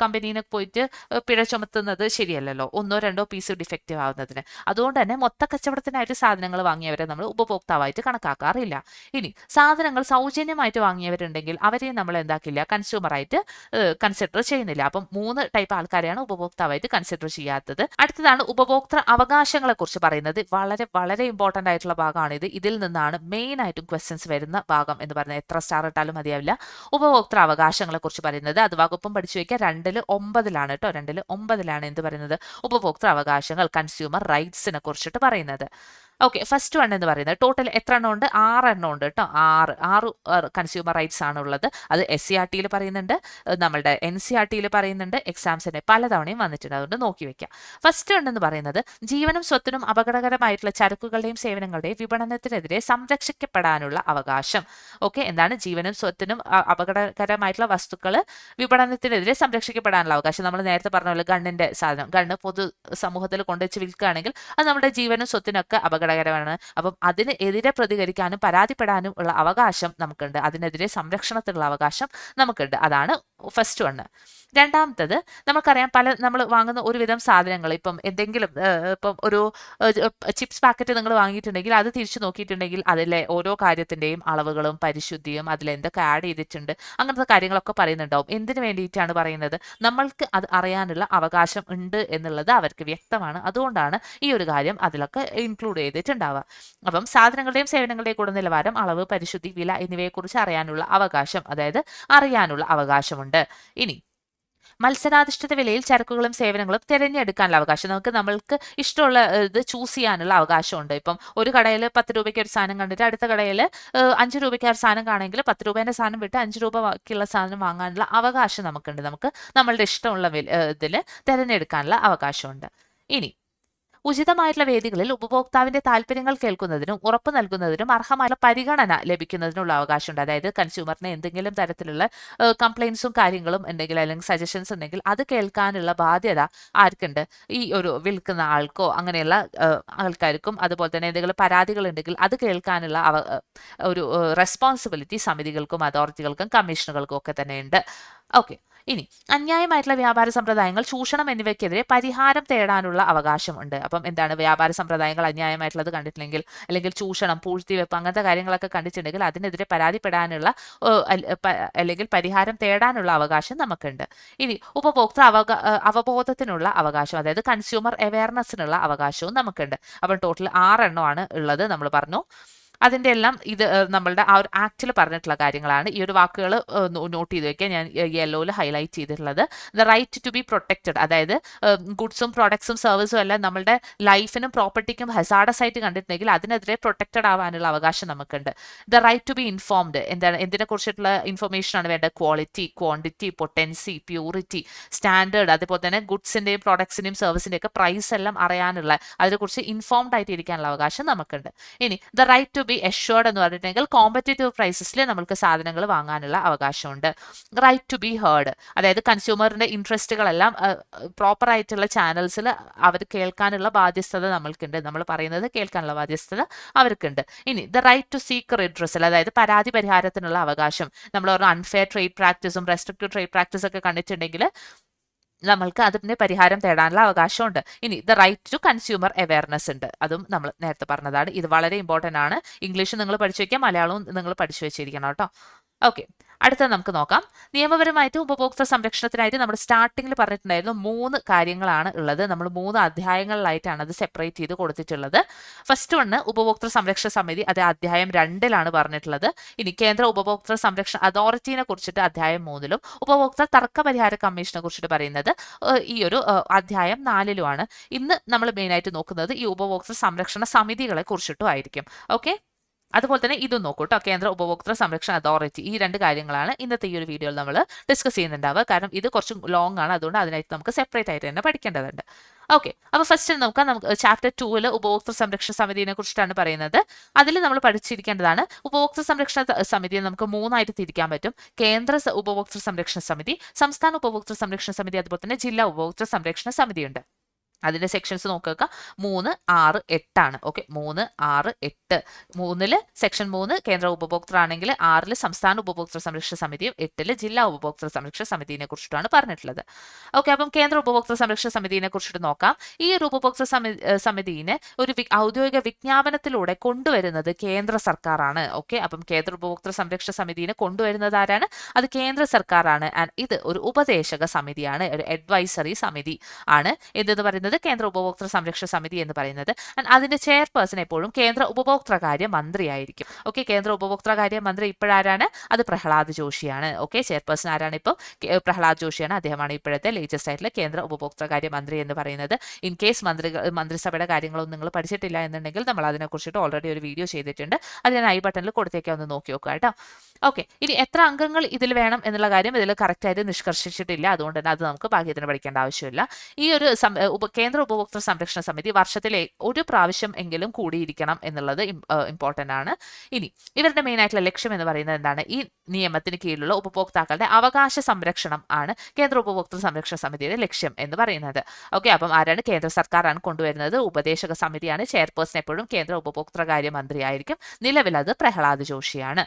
കമ്പനീനെ പോയിട്ട് പിഴ ചുമത്തുന്നത് ശരിയല്ലല്ലോ? ഒന്നോ രണ്ടോ പീസ് ഡിഫക്റ്റീവ് ആവുന്നതിന്. അതുകൊണ്ട് തന്നെ മൊത്ത കച്ചവടത്തിനായിട്ട് സാധനങ്ങൾ വാങ്ങിയവരെ നമ്മൾ ഉപഭോക്താവായിട്ട് കണക്കാക്കാറില്ല. ഇനി സാധനങ്ങൾ സൗജന്യമായിട്ട് വാങ്ങിയവരുണ്ടെങ്കിൽ അവരെ നമ്മൾ എന്താക്കില്ല കൺസ്യൂമറായിട്ട് കൺസിഡർ ചെയ്യുന്നില്ല. അപ്പം മൂന്ന് ടൈപ്പ് ആൾക്കാരെയാണ് ഉപഭോക്താവായിട്ട് കൺസിഡർ ചെയ്യാത്തത്. അടുത്തതാണ് ഉപഭോക്തൃ അവകാശങ്ങളെ കുറിച്ച് പറയുന്നത്. വളരെ വളരെ ഇമ്പോർട്ടന്റ് ആയിട്ടുള്ള ഭാഗമാണ് ഭാഗമാണിത് ഇതിൽ നിന്നാണ് മെയിൻ ആയിട്ടും ക്വസ്റ്റ്യൻസ് വരുന്ന ഭാഗം എന്ന് പറയുന്നത്. എത്ര സ്റ്റാർ ഇട്ടാലും മതിയാവില്ല. ഉപഭോക്തൃ അവകാശങ്ങളെ കുറിച്ച് പറയുന്നത്. അത് വകുപ്പും പഠിച്ചു വയ്ക്കുക. രണ്ടിൽ ഒമ്പതിലാണ് കേട്ടോ. രണ്ടിൽ ഒമ്പതിലാണ് എന്ത് പറയുന്നത്? ഉപഭോക്തൃ അവകാശങ്ങൾ കൺസ്യൂമർ റൈറ്റ്സിനെ കുറിച്ചിട്ട് പറയുന്നത്. ഓക്കെ ഫസ്റ്റ് വൺ എന്ന് പറയുന്നത് ടോട്ടൽ എത്ര എണ്ണം ഉണ്ട്? ആറ് എണ്ണം ഉണ്ട് കേട്ടോ ആറ് ആറ് കൺസ്യൂമർ റൈറ്റ്സ് ആണ് ഉള്ളത് അത് എസ് സി ആർ ടിയിൽ പറയുന്നുണ്ട് നമ്മളുടെ എൻ സി ആർ ടിയിൽ പറയുന്നുണ്ട് എക്സാംസിന് പലതവണയും വന്നിട്ടുണ്ട്. അതുകൊണ്ട് നോക്കി വെക്കാം. ഫസ്റ്റ് വൺ എന്ന് പറയുന്നത് ജീവനും സ്വത്തിനും അപകടകരമായിട്ടുള്ള ചരക്കുകളുടെയും സേവനങ്ങളുടെയും വിപണനത്തിനെതിരെ സംരക്ഷിക്കപ്പെടാനുള്ള അവകാശം. ഓക്കെ എന്താണ്? ജീവനും സ്വത്തിനും അപകടകരമായിട്ടുള്ള വസ്തുക്കൾ വിപണനത്തിനെതിരെ സംരക്ഷിക്കപ്പെടാനുള്ള അവകാശം. നമ്മൾ നേരത്തെ പറഞ്ഞ പോലെ ഗണ്ണിന്റെ സാധനം. ഗണ്ണ് പൊതു സമൂഹത്തിൽ കൊണ്ടുവച്ച് വിൽക്കുകയാണെങ്കിൽ അത് നമ്മുടെ ജീവനും സ്വത്തിനൊക്കെ അപകടകരമാണ് അപ്പം അതിന് എതിരെ പ്രതികരിക്കാനും പരാതിപ്പെടാനും ഉള്ള അവകാശം നമുക്കുണ്ട്. അതിനെതിരെ സംരക്ഷണത്തിനുള്ള അവകാശം നമുക്കുണ്ട്. അതാണ് ഫസ്റ്റ് വണ് രണ്ടാമത്തത് നമുക്കറിയാം പല നമ്മൾ വാങ്ങുന്ന ഒരുവിധം സാധനങ്ങൾ. ഇപ്പം എന്തെങ്കിലും ഇപ്പം ഒരു ചിപ്സ് പാക്കറ്റ് നിങ്ങൾ വാങ്ങിയിട്ടുണ്ടെങ്കിൽ അത് തിരിച്ചു നോക്കിയിട്ടുണ്ടെങ്കിൽ അതിലെ ഓരോ കാര്യത്തിന്റെയും അളവുകളും പരിശുദ്ധിയും അതിൽ എന്തൊക്കെ ആഡ് ചെയ്തിട്ടുണ്ട് അങ്ങനത്തെ കാര്യങ്ങളൊക്കെ പറയുന്നുണ്ടാവും. എന്തിനു വേണ്ടിയിട്ടാണ് പറയുന്നത്? നമ്മൾക്ക് അത് അറിയാനുള്ള അവകാശം ഉണ്ട് എന്നുള്ളത് അവർക്ക് വ്യക്തമാണ്. അതുകൊണ്ടാണ് ഈ ഒരു കാര്യം അതിലൊക്കെ ഇൻക്ലൂഡ് ചെയ്തിട്ടുണ്ടാവുക. അപ്പം സാധനങ്ങളുടെയും സേവനങ്ങളുടെയും ഗുണനിലവാരം അളവ് പരിശുദ്ധി വില എന്നിവയെക്കുറിച്ച് അറിയാനുള്ള അവകാശം അതായത് അറിയാനുള്ള അവകാശമുണ്ട്. ഇനി മത്സരാധിഷ്ഠിത വിലയിൽ ചരക്കുകളും സേവനങ്ങളും തിരഞ്ഞെടുക്കാനുള്ള അവകാശം. നമുക്ക് നമ്മൾക്ക് ഇഷ്ടമുള്ള ഇത് ചൂസ് ചെയ്യാനുള്ള അവകാശമുണ്ട്. ഇപ്പം ഒരു കടയിൽ പത്ത് രൂപയ്ക്ക് ഒരു സാധനം കണ്ടിട്ട് അടുത്ത കടയിൽ അഞ്ച് രൂപയ്ക്ക് ആ സാധനം കാണെങ്കിൽ പത്ത് രൂപേന്റെ സാധനം വിട്ട് അഞ്ച് രൂപയ്ക്കുള്ള സാധനം വാങ്ങാനുള്ള അവകാശം നമുക്കുണ്ട്. നമുക്ക് നമ്മളുടെ ഇഷ്ടമുള്ള ഇതിൽ തിരഞ്ഞെടുക്കാനുള്ള അവകാശമുണ്ട്. ഇനി ഉചിതമായിട്ടുള്ള വേദികളിൽ ഉപഭോക്താവിന്റെ താല്പര്യങ്ങൾ കേൾക്കുന്നതിനും ഉറപ്പ് നൽകുന്നതിനും അർഹമായ പരിഗണന ലഭിക്കുന്നതിനുള്ള അവകാശമുണ്ട്. അതായത് കൺസ്യൂമറിന് എന്തെങ്കിലും തരത്തിലുള്ള കംപ്ലൈൻസും കാര്യങ്ങളും എന്തെങ്കിലും അല്ലെങ്കിൽ സജഷൻസ് ഉണ്ടെങ്കിൽ അത് കേൾക്കാനുള്ള ബാധ്യത ആർക്കുണ്ട്? ഈ ഒരു വിൽക്കുന്ന ആൾക്കോ അങ്ങനെയുള്ള ആൾക്കാർക്കും അതുപോലെ തന്നെ എന്തെങ്കിലും പരാതികൾ ഉണ്ടെങ്കിൽ അത് കേൾക്കാനുള്ള ഒരു റെസ്പോൺസിബിലിറ്റി സമിതികൾക്കും അതോറിറ്റികൾക്കും കമ്മീഷനുകൾക്കും ഒക്കെ തന്നെയുണ്ട്. ഓക്കെ ഇനി അന്യായമായിട്ടുള്ള വ്യാപാര സമ്പ്രദായങ്ങൾ ചൂഷണം എന്നിവയ്ക്കെതിരെ പരിഹാരം തേടാനുള്ള അവകാശമുണ്ട്. അപ്പം എന്താണ് വ്യാപാര സമ്പ്രദായങ്ങൾ അന്യായമായിട്ടുള്ളത് കണ്ടിട്ടില്ലെങ്കിൽ അല്ലെങ്കിൽ ചൂഷണം പൂഴ്ത്തിവെപ്പ് അങ്ങനത്തെ കാര്യങ്ങളൊക്കെ കണ്ടിട്ടുണ്ടെങ്കിൽ അതിനെതിരെ പരാതിപ്പെടാനുള്ള അല്ലെങ്കിൽ പരിഹാരം തേടാനുള്ള അവകാശം നമുക്കുണ്ട്. ഇനി ഉപഭോക്തൃ അവ അവബോധത്തിനുള്ള അവകാശം അതായത് കൺസ്യൂമർ അവയർനെസ്സിനുള്ള അവകാശവും നമുക്കുണ്ട്. അപ്പം ടോട്ടൽ ആറെണ്ണമാണ് ഉള്ളത് നമ്മൾ പറഞ്ഞു. അതിന്റെ എല്ലാം ഇത് നമ്മളുടെ ആ ഒരു ആക്റ്റിൽ പറഞ്ഞിട്ടുള്ള കാര്യങ്ങളാണ്. ഈ ഒരു വാക്കുകൾ നോട്ട് ചെയ്ത് വെക്കുക ഞാൻ യെല്ലോയിൽ ഹൈലൈറ്റ് ചെയ്തിട്ടുള്ളത്. The right to be protected അതായത് ഗുഡ്സും പ്രോഡക്ട്സും സർവീസും എല്ലാം നമ്മളുടെ ലൈഫിനും പ്രോപ്പർട്ടിക്കും ഹസാഡസ് ആയിട്ട് കണ്ടിട്ടുണ്ടെങ്കിൽ അതിനെതിരെ പ്രൊട്ടക്റ്റഡ് ആവാനുള്ള അവകാശം നമുക്കുണ്ട്. The right to be informed എന്താണ് എന്തിനെ കുറിച്ചിട്ടുള്ള ഇൻഫർമേഷൻ ആണ് വേണ്ടത്? Quality quantity potency purity standard അതുപോലെ തന്നെ ഗുഡ്സിന്റെയും പ്രോഡക്ട്സിന്റെയും സർവീസിന്റെയൊക്കെ പ്രൈസ് എല്ലാം അറിയാനുള്ള അതിനെക്കുറിച്ച് ഇൻഫോംഡ് ആയിട്ട് ഇരിക്കാനുള്ള അവകാശം നമുക്കുണ്ട്. ഇനി the right to be assured എന്ന് പറഞ്ഞിട്ടുണ്ടെങ്കിൽ കോമ്പറ്റേറ്റീവ് പ്രൈസസിൽ നമുക്ക് സാധനങ്ങൾ വാങ്ങാനുള്ള അവകാശമുണ്ട്. റൈറ്റ് ടു ബി ഹേർഡ് അതായത് കൺസ്യൂമറിന്റെ ഇൻട്രസ്റ്റുകളെല്ലാം പ്രോപ്പർ ആയിട്ടുള്ള ചാനൽസിൽ അവർ കേൾക്കാനുള്ള ബാധ്യസ്ഥത നമ്മൾക്കുണ്ട്. നമ്മൾ പറയുന്നത് കേൾക്കാനുള്ള ബാധ്യസ്ഥത അവർക്കുണ്ട്. ഇനി the right to seek redressal അതായത് പരാതി പരിഹാരത്തിനുള്ള അവകാശം. നമ്മൾ ഒരു അൺഫെയർ ട്രേഡ് പ്രാക്ടീസും റെസ്ട്രിക്റ്റീവ് ട്രേഡ് പ്രാക്ടീസ് ഒക്കെ കണ്ടിട്ടുണ്ടെങ്കിൽ നമ്മൾക്ക് അതിന് പരിഹാരം തേടാനുള്ള അവകാശമുണ്ട്. ഇനി the right to consumer awareness ഉണ്ട്. അതും നമ്മൾ നേരത്തെ പറഞ്ഞതാണ്. ഇത് വളരെ ഇമ്പോർട്ടന്റ് ആണ്. ഇംഗ്ലീഷ് നിങ്ങൾ പഠിച്ചു വയ്ക്കുക മലയാളവും നിങ്ങൾ പഠിച്ചു വെച്ചിരിക്കണം കേട്ടോ. ഓക്കെ അടുത്ത നമുക്ക് നോക്കാം. നിയമപരമായിട്ട് ഉപഭോക്തൃ സംരക്ഷണത്തിനായിട്ട് നമ്മൾ സ്റ്റാർട്ടിങ്ങിൽ പറഞ്ഞിട്ടുണ്ടായിരുന്നു മൂന്ന് കാര്യങ്ങളാണ് ഉള്ളത്. നമ്മൾ മൂന്ന് അധ്യായങ്ങളിലായിട്ടാണ് അത് സെപ്പറേറ്റ് ചെയ്ത് കൊടുത്തിട്ടുള്ളത്. ഫസ്റ്റ് വണ് ഉപഭോക്തൃ സംരക്ഷണ സമിതി അത് അധ്യായം രണ്ടിലാണ് പറഞ്ഞിട്ടുള്ളത്. ഇനി കേന്ദ്ര ഉപഭോക്തൃ സംരക്ഷണ അതോറിറ്റിനെ കുറിച്ചിട്ട് അധ്യായം മൂന്നിലും ഉപഭോക്തൃ തർക്ക പരിഹാര കമ്മീഷനെ കുറിച്ചിട്ട് പറയുന്നത് ഈ ഒരു അധ്യായം നാലിലുമാണ്. ഇന്ന് നമ്മൾ മെയിനായിട്ട് നോക്കുന്നത് ഈ ഉപഭോക്തൃ സംരക്ഷണ സമിതികളെ കുറിച്ചിട്ടും ആയിരിക്കും. ഓക്കെ അതുപോലെ തന്നെ ഇതും നോക്കൂ കേട്ടോ കേന്ദ്ര ഉപഭോക്തൃ സംരക്ഷണ അതോറിറ്റി. ഈ രണ്ട് കാര്യങ്ങളാണ് ഇന്നത്തെ ഈ ഒരു വീഡിയോയിൽ നമ്മൾ ഡിസ്കസ് ചെയ്യുന്നുണ്ടാവുക. കാരണം ഇത് കുറച്ച് ലോങ് ആണ്. അതുകൊണ്ട് അതിനായിട്ട് നമുക്ക് സെപ്പറേറ്റ് ആയിട്ട് തന്നെ പഠിക്കേണ്ടതുണ്ട്. ഓക്കെ അപ്പോൾ ഫസ്റ്റ് നമുക്ക് നമുക്ക് ചാപ്റ്റർ ടൂവിൽ ഉപഭോക്തൃ സംരക്ഷണ സമിതിയെ കുറിച്ചിട്ടാണ് പറയുന്നത്. അതിൽ നമ്മൾ പഠിച്ചിരിക്കേണ്ടതാണ് ഉപഭോക്തൃ സംരക്ഷണ സമിതിയെ നമുക്ക് മൂന്നായിട്ട് തിരിക്കാൻ പറ്റും. കേന്ദ്ര ഉപഭോക്തൃ സംരക്ഷണ സമിതി സംസ്ഥാന ഉപഭോക്തൃ സംരക്ഷണ സമിതി അതുപോലെ തന്നെ ജില്ലാ ഉപഭോക്തൃ സംരക്ഷണ സമിതിയുണ്ട്. അതിന്റെ സെക്ഷൻസ് നോക്കുക മൂന്ന് ആറ് എട്ടാണ്. ഓക്കെ മൂന്ന് ആറ് എട്ട്. മൂന്നിൽ സെക്ഷൻ മൂന്ന് കേന്ദ്ര ഉപഭോക്തൃ ആണെങ്കിൽ ആറിൽ സംസ്ഥാന ഉപഭോക്തൃ സംരക്ഷണ സമിതിയും എട്ടിൽ ജില്ലാ ഉപഭോക്തൃ സംരക്ഷണ സമിതിയെ കുറിച്ചിട്ടാണ് പറഞ്ഞിട്ടുള്ളത്. ഓക്കെ അപ്പം കേന്ദ്ര ഉപഭോക്തൃ സംരക്ഷണ സമിതിയെ കുറിച്ചിട്ട് നോക്കാം. ഈ ഒരു ഉപഭോക്തൃ സമിതിനെ ഒരു ഔദ്യോഗിക വിജ്ഞാപനത്തിലൂടെ കൊണ്ടുവരുന്നത് കേന്ദ്ര സർക്കാരാണ്. ഓക്കെ അപ്പം കേന്ദ്ര ഉപഭോക്തൃ സംരക്ഷണ സമിതിനെ കൊണ്ടുവരുന്നത് ആരാണ്? അത് കേന്ദ്ര സർക്കാരാണ്. ഇത് ഒരു ഉപദേശക സമിതിയാണ്. ഒരു അഡ്വൈസറി സമിതി ആണ്. എന്തെന്ന് പറയുന്നത് കേന്ദ്ര ഉപഭോക്തൃ സംരക്ഷണ സമിതി എന്ന് പറയുന്നത്. ആൻഡ് അതിന്റെ ചെയർപേഴ്സൺ എപ്പോഴും കേന്ദ്ര ഉപഭോക്തൃകാര്യ മന്ത്രിയായിരിക്കും. ഓക്കെ കേന്ദ്ര ഉപഭോക്തൃകാര്യ മന്ത്രി ഇപ്പോഴാരാണ്? അത് പ്രഹ്ലാദ് ജോഷിയാണ്. ഓക്കെ ചെയർപേഴ്സൺ ആരാണ് ഇപ്പോൾ പ്രഹ്ലാദ് ജോഷിയാണ്. അദ്ദേഹമാണ് ഇപ്പോഴത്തെ ലേറ്റസ്റ്റ് ആയിട്ടുള്ള കേന്ദ്ര ഉപഭോക്തൃകാര്യ മന്ത്രി എന്ന് പറയുന്നത്. ഇൻ കേസ് മന്ത്രി മന്ത്രിസഭയുടെ കാര്യങ്ങളൊന്നും നിങ്ങൾ പഠിച്ചിട്ടില്ല എന്നുണ്ടെങ്കിൽ നമ്മൾ അതിനെക്കുറിച്ചിട്ട് ഓൾറെഡി ഒരു വീഡിയോ ചെയ്തിട്ടുണ്ട്. അത് ഞാൻ ഐ ബട്ടണിൽ കൊടുത്തേക്കാം. ഒന്ന് നോക്കി നോക്കുക കേട്ടോ. ഓക്കെ ഇനി എത്ര അംഗങ്ങൾ ഇതിൽ വേണം എന്നുള്ള കാര്യം ഇതിൽ കറക്റ്റായിട്ട് നിഷ്കർഷിച്ചിട്ടില്ല. അതുകൊണ്ട് തന്നെ അത് നമുക്ക് ഭാഗ്യത്തിന് പഠിക്കേണ്ട ആവശ്യമില്ല. ഈ ഒരു കേന്ദ്ര ഉപഭോക്തൃ സംരക്ഷണ സമിതി വർഷത്തിലെ ഒരു പ്രാവശ്യം എങ്കിലും കൂടിയിരിക്കണം എന്നുള്ളത് ഇമ്പോർട്ടന്റ് ആണ്. ഇനി ഇവരുടെ മെയിൻ ആയിട്ടുള്ള ലക്ഷ്യം എന്ന് പറയുന്നത് എന്താണ്? ഈ നിയമത്തിന് കീഴിലുള്ള ഉപഭോക്താക്കളുടെ അവകാശ സംരക്ഷണം ആണ് കേന്ദ്ര ഉപഭോക്തൃ സംരക്ഷണ സമിതിയുടെ ലക്ഷ്യം എന്ന് പറയുന്നത്. ഓക്കെ അപ്പം ആരാണ് കേന്ദ്ര സർക്കാരാണ് കൊണ്ടുവരുന്നത്? ഉപദേശക സമിതിയാണ്. ചെയർപേഴ്സൺ എപ്പോഴും കേന്ദ്ര ഉപഭോക്തൃകാര്യ മന്ത്രിയായിരിക്കും. നിലവിൽ അത് പ്രഹ്ലാദ് ജോഷിയാണ്.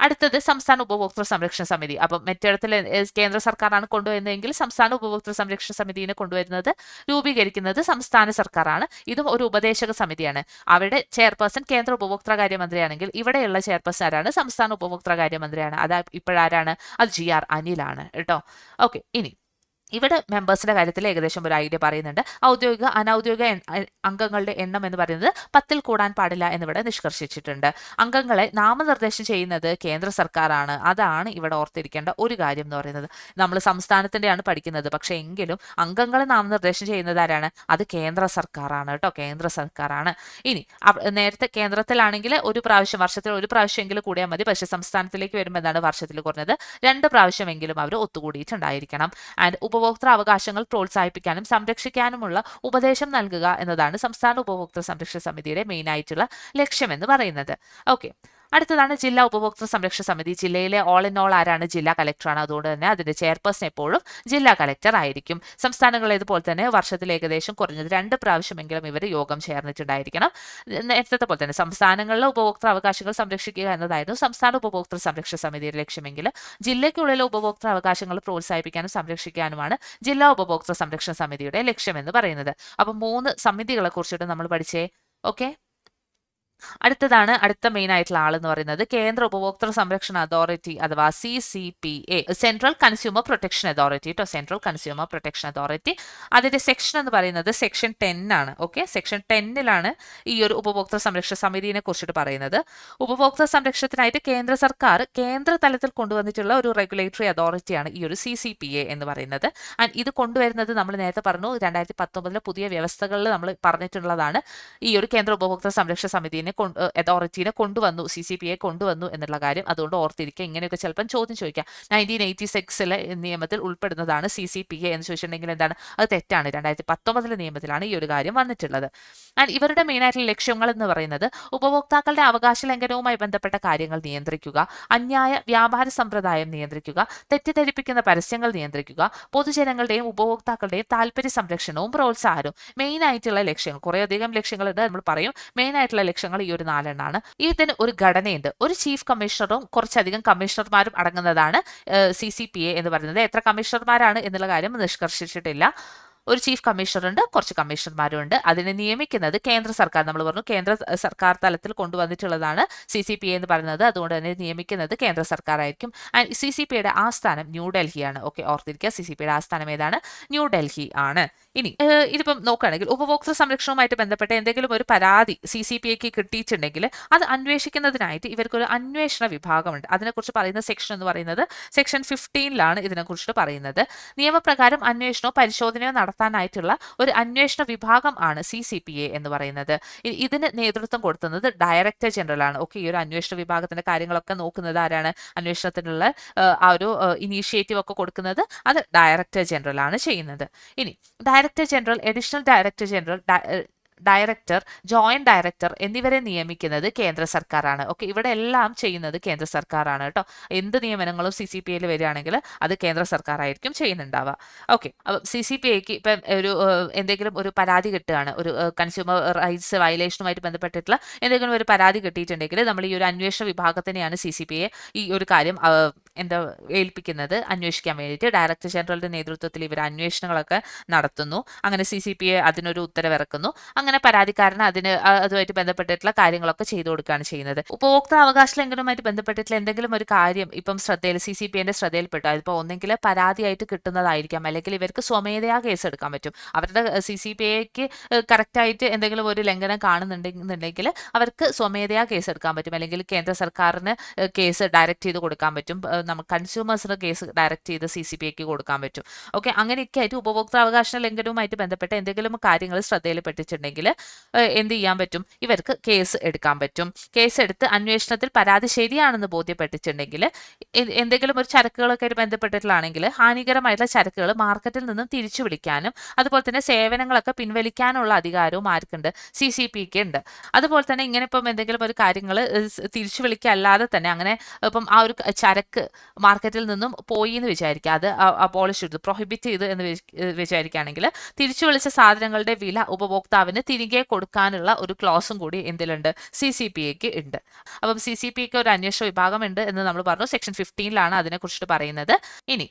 അടുത്തത് സംസ്ഥാന ഉപഭോക്തൃ സംരക്ഷണ സമിതി. അപ്പം മറ്റിടത്തിൽ കേന്ദ്ര സർക്കാരാണ് കൊണ്ടുവരുന്നതെങ്കിൽ സംസ്ഥാന ഉപഭോക്തൃ സംരക്ഷണ സമിതിനെ കൊണ്ടുവരുന്നത് രൂപീകരിക്കുന്നത് സംസ്ഥാന സർക്കാരാണ്. ഇതും ഒരു ഉപദേശക സമിതിയാണ്. അവിടെ ചെയർപേഴ്സൺ കേന്ദ്ര ഉപഭോക്തൃകാര്യ മന്ത്രിയാണെങ്കിൽ ഇവിടെയുള്ള ചെയർപേഴ്സൺ ആരാണ് സംസ്ഥാന ഉപഭോക്തൃകാര്യ മന്ത്രിയാണ് അത് ഇപ്പോഴാരാണ്? അത് ജി ആർ അനിലാണ് കേട്ടോ? ഓക്കെ ഇനി ഇവിടെ മെമ്പേഴ്സിന്റെ കാര്യത്തിൽ ഏകദേശം ഒരു ഐഡിയ പറയുന്നുണ്ട്. ഔദ്യോഗിക അനൌദ്യോഗിക അംഗങ്ങളുടെ എണ്ണം എന്ന് പറയുന്നത് പത്തിൽ കൂടാൻ പാടില്ല എന്നിവിടെ നിഷ്കർഷിച്ചിട്ടുണ്ട്. അംഗങ്ങളെ നാമനിർദ്ദേശം ചെയ്യുന്നത് കേന്ദ്ര സർക്കാരാണ്. അതാണ് ഇവിടെ ഓർത്തിരിക്കേണ്ട ഒരു കാര്യം എന്ന് പറയുന്നത്. നമ്മൾ സംസ്ഥാനത്തിന്റെയാണ് പഠിക്കുന്നത്. പക്ഷേ എങ്കിലും അംഗങ്ങളെ നാമനിർദ്ദേശം ചെയ്യുന്നത് ആരാണ്? അത് കേന്ദ്ര സർക്കാരാണ് കേട്ടോ. കേന്ദ്ര സർക്കാരാണ്. ഇനി നേരത്തെ കേന്ദ്രത്തിലാണെങ്കിൽ ഒരു പ്രാവശ്യം വർഷത്തിൽ ഒരു പ്രാവശ്യമെങ്കിലും കൂടിയാൽ മതി. പക്ഷേ സംസ്ഥാനത്തിലേക്ക് വരുമ്പോൾ എന്താണ് വർഷത്തിൽ കുറഞ്ഞത്. രണ്ട് പ്രാവശ്യമെങ്കിലും അവർ ഒത്തുകൂടിയിട്ടുണ്ടായിരിക്കണം. ആൻഡ് ഉപഭോക്തൃ അവകാശങ്ങൾ പ്രോത്സാഹിപ്പിക്കാനും സംരക്ഷിക്കാനുമുള്ള ഉപദേശം നൽകുക എന്നതാണ് സംസ്ഥാന ഉപഭോക്തൃ സംരക്ഷണ സമിതിയുടെ മെയിൻ ആയിട്ടുള്ള ലക്ഷ്യമെന്ന് പറയുന്നത്. ഓക്കെ അടുത്തതാണ് ജില്ലാ ഉപഭോക്തൃ സംരക്ഷണ സമിതി. ജില്ലയിലെ ഓൾ ഇൻ ഓൾ ആരാണ് ജില്ലാ കലക്ടറാണ്. അതുകൊണ്ട് തന്നെ അതിന്റെ ചെയർപേഴ്സൺ എപ്പോഴും ജില്ലാ കലക്ടർ ആയിരിക്കും. സംസ്ഥാനങ്ങളേതുപോലെ തന്നെ വർഷത്തിൽ ഏകദേശം കുറഞ്ഞത് രണ്ട് പ്രാവശ്യമെങ്കിലും ഇവർ യോഗം ചേർന്നിട്ടുണ്ടായിരിക്കണം. നേരത്തെ പോലെ തന്നെ സംസ്ഥാനങ്ങളിലെ ഉപഭോക്തൃ അവകാശങ്ങൾ സംരക്ഷിക്കുക എന്നതായിരുന്നു സംസ്ഥാന ഉപഭോക്തൃ സംരക്ഷണ സമിതിയുടെ ലക്ഷ്യമെങ്കിൽ ജില്ലയ്ക്കുള്ളിലെ ഉപഭോക്തൃ അവകാശങ്ങൾ പ്രോത്സാഹിപ്പിക്കാനും സംരക്ഷിക്കാനുമാണ് ജില്ലാ ഉപഭോക്തൃ സംരക്ഷണ സമിതിയുടെ ലക്ഷ്യമെന്ന് പറയുന്നത്. അപ്പം മൂന്ന് സമിതികളെ കുറിച്ചിട്ട് നമ്മൾ പഠിച്ചേ. ഓക്കെ? അടുത്തതാണ് അടുത്ത മെയിൻ ആയിട്ടുള്ള ആളെന്ന് പറയുന്നത് കേന്ദ്ര ഉപഭോക്തൃ സംരക്ഷണ അതോറിറ്റി അഥവാ C C P A central consumer protection authority കേട്ടോ സെൻട്രൽ കൺസ്യൂമർ പ്രൊട്ടക്ഷൻ അതോറിറ്റി അതിന്റെ സെക്ഷൻ എന്ന് പറയുന്നത് സെക്ഷൻ ടെൻ ആണ് ഓക്കെ സെക്ഷൻ ടെന്നിലാണ് ഈ ഒരു ഉപഭോക്തൃ സംരക്ഷണ സമിതിയെ കുറിച്ചിട്ട് പറയുന്നത്. ഉപഭോക്തൃ സംരക്ഷണത്തിനായിട്ട് കേന്ദ്ര സർക്കാർ കേന്ദ്ര തലത്തിൽ കൊണ്ടുവന്നിട്ടുള്ള ഒരു റെഗുലേറ്ററി അതോറിറ്റിയാണ് ഈ ഒരു സി സി പി എ എന്ന് പറയുന്നത്. ആൻഡ് ഇത് കൊണ്ടുവരുന്നത് നമ്മൾ നേരത്തെ പറഞ്ഞു രണ്ടായിരത്തി പത്തൊമ്പതിലെ പുതിയ വ്യവസ്ഥകളിൽ നമ്മൾ പറഞ്ഞിട്ടുള്ളതാണ് ഈ ഒരു കേന്ദ്ര ഉപഭോക്തൃ സംരക്ഷണ സമിതിയെ അതോറിറ്റിനെ കൊണ്ടുവന്നു സി സി പി എ കൊണ്ടുവന്നു എന്നുള്ള കാര്യം അതുകൊണ്ട് ഓർത്തിരിക്കുക. ഇങ്ങനെയൊക്കെ ചിലപ്പം ചോദ്യം ചോദിക്കാം. നയന്റീൻ എയ്റ്റി സിക്സിലെ നിയമത്തിൽ ഉൾപ്പെടുന്നതാണ് സി സി പി എ എന്ന് ചോദിച്ചിട്ടുണ്ടെങ്കിൽ എന്താണ്? അത് തെറ്റാണ്. രണ്ടായിരത്തി പത്തൊമ്പതിലെ നിയമത്തിലാണ് ഈ ഒരു കാര്യം വന്നിട്ടുള്ളത്. ആൻഡ് ഇവരുടെ മെയിനായിട്ടുള്ള ലക്ഷ്യങ്ങൾ എന്ന് പറയുന്നത് ഉപഭോക്താക്കളുടെ അവകാശ ലംഘനവുമായി ബന്ധപ്പെട്ട കാര്യങ്ങൾ നിയന്ത്രിക്കുക അന്യായ വ്യാപാര സമ്പ്രദായം നിയന്ത്രിക്കുക തെറ്റിദ്ധരിപ്പിക്കുന്ന പരസ്യങ്ങൾ നിയന്ത്രിക്കുക പൊതുജനങ്ങളുടെയും ഉപഭോക്താക്കളുടെയും താല്പര്യ സംരക്ഷണവും പ്രോത്സാഹനവും. മെയിൻ ആയിട്ടുള്ള ലക്ഷ്യങ്ങൾ കുറേയധികം ലക്ഷ്യങ്ങളുണ്ട് നമ്മൾ പറയും. മെയിൻ ആയിട്ടുള്ള ലക്ഷ്യങ്ങൾ ഈ ഒരു നാലെണ്ണാണ്. ഇതിന് ഒരു ഘടനയുണ്ട്. ഒരു ചീഫ് കമ്മീഷണറും കുറച്ചധികം കമ്മീഷണർമാരും അടങ്ങുന്നതാണ് സി സി പി എ എന്ന് പറയുന്നത്. എത്ര കമ്മീഷണർമാരാണ് എന്നുള്ള കാര്യം നിഷ്കർഷിച്ചിട്ടില്ല. ഒരു ചീഫ് കമ്മീഷണറുണ്ട് കുറച്ച് കമ്മീഷണർമാരും ഉണ്ട് അതിനെ നിയമിക്കുന്നത് കേന്ദ്ര സർക്കാർ. നമ്മൾ പറഞ്ഞു കേന്ദ്ര സർക്കാർ തലത്തിൽ കൊണ്ടുവന്നിട്ടുള്ളതാണ് സി സി പി എന്ന് പറയുന്നത്. അതുകൊണ്ട് തന്നെ നിയമിക്കുന്നത് കേന്ദ്ര സർക്കാർ ആയിരിക്കും ആൻഡ് സി സി പിയുടെ ആസ്ഥാനം ന്യൂഡൽഹിയാണ് ഓക്കെ ഓർത്തിരിക്കുക. സി സി പിയുടെ ആസ്ഥാനം ഏതാണ്? ന്യൂഡൽഹി ആണ്. ഇനി ഇതിപ്പം നോക്കുകയാണെങ്കിൽ ഉപഭോക്തൃ സംരക്ഷണവുമായിട്ട് ബന്ധപ്പെട്ട എന്തെങ്കിലും ഒരു പരാതി സി സി പി ഐക്ക് കിട്ടിയിട്ടുണ്ടെങ്കിൽ അത് അന്വേഷിക്കുന്നതിനായിട്ട് ഇവർക്കൊരു അന്വേഷണ വിഭാഗമുണ്ട്. അതിനെക്കുറിച്ച് പറയുന്ന സെക്ഷൻ എന്ന് പറയുന്നത് സെക്ഷൻ ഫിഫ്റ്റീനിലാണ് ഇതിനെക്കുറിച്ച് പറയുന്നത്. നിയമപ്രകാരം അന്വേഷണമോ പരിശോധനയോ നടത്താനായിട്ടുള്ള ഒരു അന്വേഷണ വിഭാഗം ആണ് സി സി പി എ എന്ന് പറയുന്നത്. ഇതിന് നേതൃത്വം കൊടുത്തുന്നത് ഡയറക്ടർ ജനറൽ ആണ്. ഓക്കെ ഈ ഒരു അന്വേഷണ വിഭാഗത്തിന്റെ കാര്യങ്ങളൊക്കെ നോക്കുന്നത് ആരാണ്? അന്വേഷണത്തിനുള്ള ആ ഒരു ഇനീഷ്യേറ്റീവ് ഒക്കെ കൊടുക്കുന്നത് അത് ഡയറക്ടർ ജനറൽ ആണ് ചെയ്യുന്നത്. ഇനി director general additional director general director joint director എന്നിവരെ നിയമിക്കുന്നത് കേന്ദ്ര സർക്കാരാണ്. ഓക്കെ ഇവിടെ എല്ലാം ചെയ്യുന്നത് കേന്ദ്ര സർക്കാരാണ് കേട്ടോ. എന്ത് നിയമനങ്ങളും സി സി പി ഐയിൽ വരികയാണെങ്കിൽ അത് കേന്ദ്ര സർക്കാർ ആയിരിക്കും ചെയ്യുന്നുണ്ടാവുക. ഓക്കെ അപ്പം സി സി പി ഐക്ക് ഇപ്പം ഒരു എന്തെങ്കിലും ഒരു പരാതി കിട്ടുകയാണ് ഒരു കൺസ്യൂമർ റൈറ്റ്സ് വയലേഷനുമായിട്ട് ബന്ധപ്പെട്ടിട്ടുള്ള എന്തെങ്കിലും ഒരു പരാതി കിട്ടിയിട്ടുണ്ടെങ്കിൽ നമ്മൾ ഈ ഒരു അന്വേഷണ വിഭാഗത്തിനെയാണ് സി സി പി ഐ ഈ ഒരു കാര്യം എന്താ ഏൽപ്പിക്കുന്നത് അന്വേഷിക്കാൻ വേണ്ടിയിട്ട് ഡയറക്ടർ ജനറലിന്റെ നേതൃത്വത്തിൽ ഇവർ അന്വേഷണങ്ങളൊക്കെ നടത്തുന്നു. അങ്ങനെ സി സി പി ഐ അതിനൊരു ഉത്തരവിറക്കുന്നു. അങ്ങനെ പരാതിക്കാരന് അതിന് അതുമായിട്ട് ബന്ധപ്പെട്ടിട്ടുള്ള കാര്യങ്ങളൊക്കെ ചെയ്തു കൊടുക്കുകയാണ് ചെയ്യുന്നത്. ഉപഭോക്തൃ അവകാശ ലംഘനവുമായിട്ട് ബന്ധപ്പെട്ടിട്ടുള്ള എന്തെങ്കിലും ഒരു കാര്യം ഇപ്പം ശ്രദ്ധയിൽ സി സി പി എന്റെ ശ്രദ്ധയിൽപ്പെട്ടു. ഒന്നെങ്കിൽ പരാതിയായിട്ട് കിട്ടുന്നതായിരിക്കാം. അല്ലെങ്കിൽ ഇവർക്ക് സ്വമേധയാ കേസ് എടുക്കാൻ പറ്റും. അവരുടെ സി സി പി ഐക്ക് കറക്റ്റായിട്ട് എന്തെങ്കിലും ഒരു ലംഘനം കാണുന്നുണ്ടെന്നുണ്ടെങ്കിൽ അവർക്ക് സ്വമേധയാ കേസ് എടുക്കാൻ പറ്റും. അല്ലെങ്കിൽ കേന്ദ്ര സർക്കാരിന് കേസ് ഡയറക്റ്റ് ചെയ്ത് കൊടുക്കാൻ പറ്റും. നമുക്ക് കൺസ്യൂമേഴ്സിന് കേസ് ഡയറക്റ്റ് ചെയ്ത് സി സി പി ഐക്ക് കൊടുക്കാൻ പറ്റും. ഓക്കെ അങ്ങനെയൊക്കെ ആയിട്ട് ഉപഭോക്തൃ അവകാശ ലംഘനവുമായിട്ട് ബന്ധപ്പെട്ട എന്തെങ്കിലും കാര്യങ്ങൾ ശ്രദ്ധയിൽപ്പെട്ടിട്ടുണ്ടെങ്കിൽ ഏഹ് എന്ത് ചെയ്യാൻ പറ്റും? ഇവർക്ക് കേസ് എടുക്കാൻ പറ്റും. കേസ് എടുത്ത് അന്വേഷണത്തിൽ പരാതി ശരിയാണെന്ന് ബോധ്യപ്പെട്ടിട്ടുണ്ടെങ്കിൽ എന്തെങ്കിലും ഒരു ചരക്കുകളൊക്കെ ബന്ധപ്പെട്ടിട്ടാണെങ്കിൽ ഹാനികരമായിട്ടുള്ള ചരക്കുകൾ മാർക്കറ്റിൽ നിന്നും തിരിച്ചു വിളിക്കാനും അതുപോലെ തന്നെ സേവനങ്ങളൊക്കെ പിൻവലിക്കാനുള്ള അധികാരവും ആർക്കുണ്ട്? സി സി പിക്ക് ഉണ്ട്. അതുപോലെ തന്നെ ഇങ്ങനെ ഇപ്പം എന്തെങ്കിലും ഒരു കാര്യങ്ങൾ തിരിച്ചു വിളിക്കല്ലാതെ തന്നെ അങ്ങനെ ഇപ്പം ആ ഒരു ചരക്ക് മാർക്കറ്റിൽ നിന്നും പോയി എന്ന് വിചാരിക്കുക അത് അബോളിഷ് ചെയ്തു പ്രൊഹിബിറ്റ് ചെയ്ത് എന്ന് വിച- വിചാരിക്കുകയാണെങ്കിൽ തിരിച്ചു വിളിച്ച സാധനങ്ങളുടെ വില ഉപഭോക്താവിന് തിരികെ കൊടുക്കാനുള്ള ഒരു ക്ലോസും കൂടി എന്തിലുണ്ട്? സി സി പി എക്ക് ഉണ്ട്. അപ്പം സി സി പി എക്ക് ഒരു അന്വേഷണ വിഭാഗമുണ്ട് എന്ന് നമ്മൾ പറഞ്ഞു. സെക്ഷൻ ഫിഫ്റ്റീനിലാണ് അതിനെക്കുറിച്ചിട്ട് പറയുന്നത്. ഇനി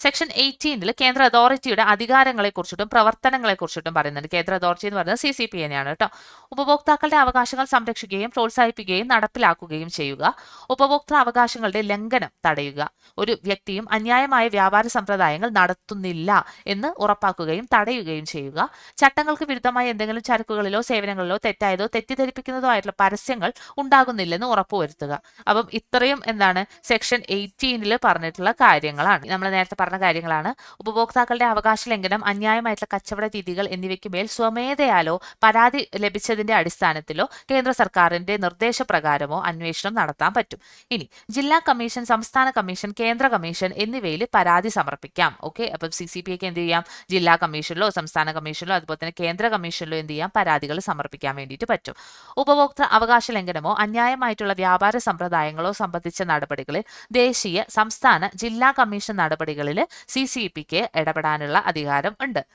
സെക്ഷൻ എയ്റ്റീനിൽ കേന്ദ്ര അതോറിറ്റിയുടെ അധികാരങ്ങളെ കുറിച്ചിട്ടും പ്രവർത്തനങ്ങളെ കുറിച്ചിട്ടും പറയുന്നുണ്ട്. കേന്ദ്ര അതോറിറ്റി എന്ന് പറയുന്നത് സി സി പി എന്നെയാണ് കേട്ടോ. ഉപഭോക്താക്കളുടെ അവകാശങ്ങൾ സംരക്ഷിക്കുകയും പ്രോത്സാഹിപ്പിക്കുകയും നടപ്പിലാക്കുകയും ചെയ്യുക. ഉപഭോക്തൃ അവകാശങ്ങളുടെ ലംഘനം തടയുക. ഒരു വ്യക്തിയും അന്യായമായ വ്യാപാര സമ്പ്രദായങ്ങൾ നടത്തുന്നില്ല എന്ന് ഉറപ്പാക്കുകയും തടയുകയും ചെയ്യുക. ചട്ടങ്ങൾക്ക് വിരുദ്ധമായ എന്തെങ്കിലും ചരക്കുകളിലോ സേവനങ്ങളിലോ തെറ്റായതോ തെറ്റിദ്ധരിപ്പിക്കുന്നതോ ആയിട്ടുള്ള പരസ്യങ്ങൾ ഉണ്ടാകുന്നില്ലെന്ന് ഉറപ്പുവരുത്തുക. അപ്പം ഇത്രയും എന്താണ് സെക്ഷൻ എയ്റ്റീനിൽ പറഞ്ഞിട്ടുള്ള കാര്യങ്ങളാണ്. നമ്മൾ നേരത്തെ പറഞ്ഞ കാര്യങ്ങളാണ്. ഉപഭോക്താക്കളുടെ അവകാശ ലംഘനം അന്യായമായിട്ടുള്ള കച്ചവട രീതികൾ എന്നിവയ്ക്ക് മേൽ സ്വമേധയാലോ പരാതി ലഭിച്ചതിന്റെ അടിസ്ഥാനത്തിലോ കേന്ദ്ര സർക്കാരിന്റെ നിർദ്ദേശപ്രകാരമോ അന്വേഷണം നടത്താൻ പറ്റും. ഇനി ജില്ലാ കമ്മീഷൻ സംസ്ഥാന കമ്മീഷൻ കേന്ദ്ര കമ്മീഷൻ എന്നിവയിൽ പരാതി സമർപ്പിക്കാം. ഓക്കെ? അപ്പം സി സി പി എന്ത് ചെയ്യാം? ജില്ലാ കമ്മീഷനിലോ സംസ്ഥാന കമ്മീഷനിലോ അതുപോലെ തന്നെ കേന്ദ്ര കമ്മീഷനിലോ എന്ത് ചെയ്യാം? പരാതികൾ സമർപ്പിക്കാൻ വേണ്ടിയിട്ട് പറ്റും. ഉപഭോക്തൃ അവകാശ ലംഘനമോ അന്യായമായിട്ടുള്ള വ്യാപാര സമ്പ്രദായങ്ങളോ സംബന്ധിച്ച നടപടികളിൽ ദേശീയ സംസ്ഥാന ജില്ലാ കമ്മീഷൻ നടപടികളിൽ സി സി പിക്ക് ഇടപെടാനുള്ള അധികാരം ഉണ്ട്.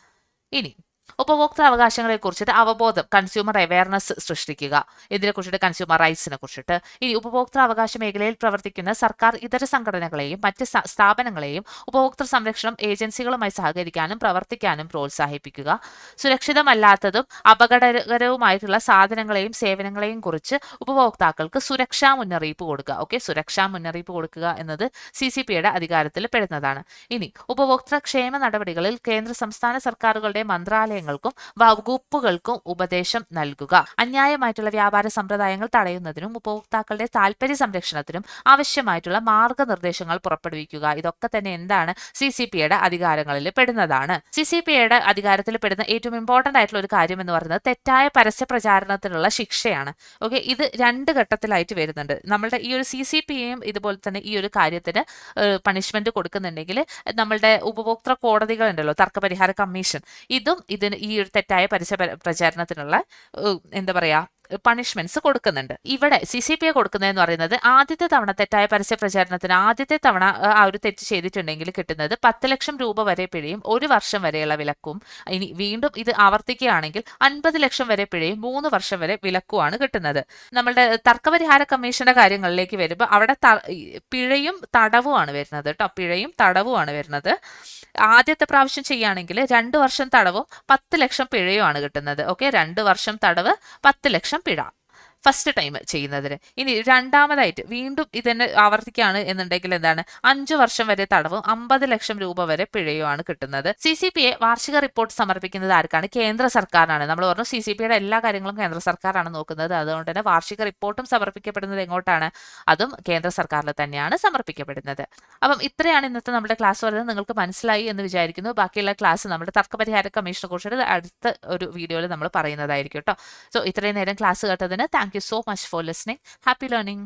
ഇനി ഉപഭോക്തൃ അവബോധം കൺസ്യൂമർ അവയർനെസ് സൃഷ്ടിക്കുക. ഇതിനെ കുറിച്ചിട്ട് കൺസ്യൂമർ റൈറ്റ്സിനെ കുറിച്ചിട്ട് ഇനി ഉപഭോക്തൃ അവകാശ മേഖലയിൽ പ്രവർത്തിക്കുന്ന സർക്കാർ ഇതര സംഘടനകളെയും മറ്റ് സ്ഥാപനങ്ങളെയും ഉപഭോക്തൃ സംരക്ഷണം ഏജൻസികളുമായി സഹകരിക്കാനും പ്രവർത്തിക്കാനും പ്രോത്സാഹിപ്പിക്കുക. സുരക്ഷിതമല്ലാത്തതും അപകടകരവുമായിട്ടുള്ള സാധനങ്ങളെയും സേവനങ്ങളെയും കുറിച്ച് ഉപഭോക്താക്കൾക്ക് സുരക്ഷാ മുന്നറിയിപ്പ് കൊടുക്കുക. ഓക്കെ? സുരക്ഷാ മുന്നറിയിപ്പ് കൊടുക്കുക എന്നത് സി സി പിയുടെ അധികാരത്തിൽ പെടുന്നതാണ് ഇനി ഉപഭോക്തൃ ക്ഷേമ നടപടികളിൽ കേന്ദ്ര സംസ്ഥാന സർക്കാരുകളുടെ മന്ത്രാലയങ്ങൾക്കും വകുപ്പുകൾക്കും ഉപദേശം നൽകുക. അന്യായമായിട്ടുള്ള വ്യാപാര സമ്പ്രദായങ്ങൾ തടയുന്നതിനും ഉപഭോക്താക്കളുടെ താല്പര്യ സംരക്ഷണത്തിനും ആവശ്യമായിട്ടുള്ള മാർഗനിർദ്ദേശങ്ങൾ പുറപ്പെടുവിക്കുക. ഇതൊക്കെ തന്നെ എന്താണ്? സി സി പിയുടെ അധികാരങ്ങളിൽ പെടുന്നതാണ്. സി സി പിയുടെ അധികാരത്തിൽ പെടുന്ന ഏറ്റവും ഇമ്പോർട്ടന്റ് ആയിട്ടുള്ള ഒരു കാര്യം എന്ന് പറയുന്നത് തെറ്റായ പരസ്യ പ്രചാരണത്തിനുള്ള ശിക്ഷയാണ്. ഓക്കെ ഇത് രണ്ട് ഘട്ടത്തിലായിട്ട് വരുന്നുണ്ട്. നമ്മളുടെ ഈ ഒരു സി സി പിയും ഇതുപോലെ തന്നെ ഈ ഒരു കാര്യത്തിന് പണിഷ്മെന്റ് കൊടുക്കുന്നുണ്ടെങ്കിൽ നമ്മളുടെ ഉപഭോക്തൃ കോടതികൾ ഉണ്ടല്ലോ തർക്കപരിഹാര കമ്മീഷൻ. ഇതും ഇതിന് ഈ ഒരു തെറ്റായ പരസ്യ പ്രചാരണത്തിനുള്ള എന്താ പറയാ പണിഷ്മെന്റ്സ് കൊടുക്കുന്നുണ്ട്. ഇവിടെ സി സി പി എ കൊടുക്കുന്നതെന്ന് പറയുന്നത് ആദ്യത്തെ തവണ തെറ്റായ പരസ്യ പ്രചാരണത്തിന് ആദ്യത്തെ തവണ ആ, ഒരു തെറ്റ് ചെയ്തിട്ടുണ്ടെങ്കിൽ കിട്ടുന്നത് പത്ത് ലക്ഷം രൂപ വരെ പിഴയും ഒരു വർഷം വരെയുള്ള വിലക്കും. ഇനി വീണ്ടും ഇത് ആവർത്തിക്കുകയാണെങ്കിൽ അൻപത് ലക്ഷം വരെ പിഴയും മൂന്ന് വർഷം വരെ വിലക്കുമാണ് കിട്ടുന്നത്. നമ്മളുടെ തർക്കപരിഹാര കമ്മീഷന്റെ കാര്യങ്ങളിലേക്ക് വരുമ്പോൾ അവിടെ പിഴയും തടവുമാണ് വരുന്നത് കേട്ടോ. പിഴയും തടവുമാണ് വരുന്നത്. ആദ്യത്തെ പ്രാവശ്യം ചെയ്യുകയാണെങ്കിൽ രണ്ട് വർഷം തടവും പത്ത് ലക്ഷം പിഴയുമാണ് കിട്ടുന്നത്. ഓക്കെ? രണ്ട് വർഷം തടവ് പത്ത് ലക്ഷം പിഴ ഫസ്റ്റ് ടൈം ചെയ്യുന്നതിന്. ഇനി രണ്ടാമതായിട്ട് വീണ്ടും ഇതന്നെ ആവർത്തിക്കുകയാണ് എന്നുണ്ടെങ്കിൽ എന്താണ്? അഞ്ചു വർഷം വരെ തടവും അമ്പത് ലക്ഷം രൂപ വരെ പിഴയുമാണ് കിട്ടുന്നത്. സി സി പി എ വാർഷിക റിപ്പോർട്ട് സമർപ്പിക്കുന്നത് ആർക്കാണ്? കേന്ദ്ര സർക്കാരാണ്. നമ്മൾ പറഞ്ഞു സി സി പി യുടെ എല്ലാ കാര്യങ്ങളും കേന്ദ്ര സർക്കാരാണ് നോക്കുന്നത്. അതുകൊണ്ട് തന്നെ വാർഷിക റിപ്പോർട്ടും സമർപ്പിക്കപ്പെടുന്നത് എങ്ങോട്ടാണ്? അതും കേന്ദ്ര സർക്കാരിൽ തന്നെയാണ് സമർപ്പിക്കപ്പെടുന്നത്. അപ്പം ഇത്രയാണ് ഇന്നത്തെ നമ്മുടെ ക്ലാസ് വരുന്നത്. നിങ്ങൾക്ക് മനസ്സിലായി എന്ന് വിചാരിക്കുന്നു. ബാക്കിയുള്ള ക്ലാസ് നമ്മുടെ തർക്കപരിഹാര കമ്മീഷനെ കുറിച്ചിട്ട് അടുത്ത ഒരു വീഡിയോയിൽ നമ്മൾ പറയുന്നതായിരിക്കും കേട്ടോ. സോ ഇത്രയും നേരം ക്ലാസ് കേട്ടതിന് thank you so much for listening. Happy learning.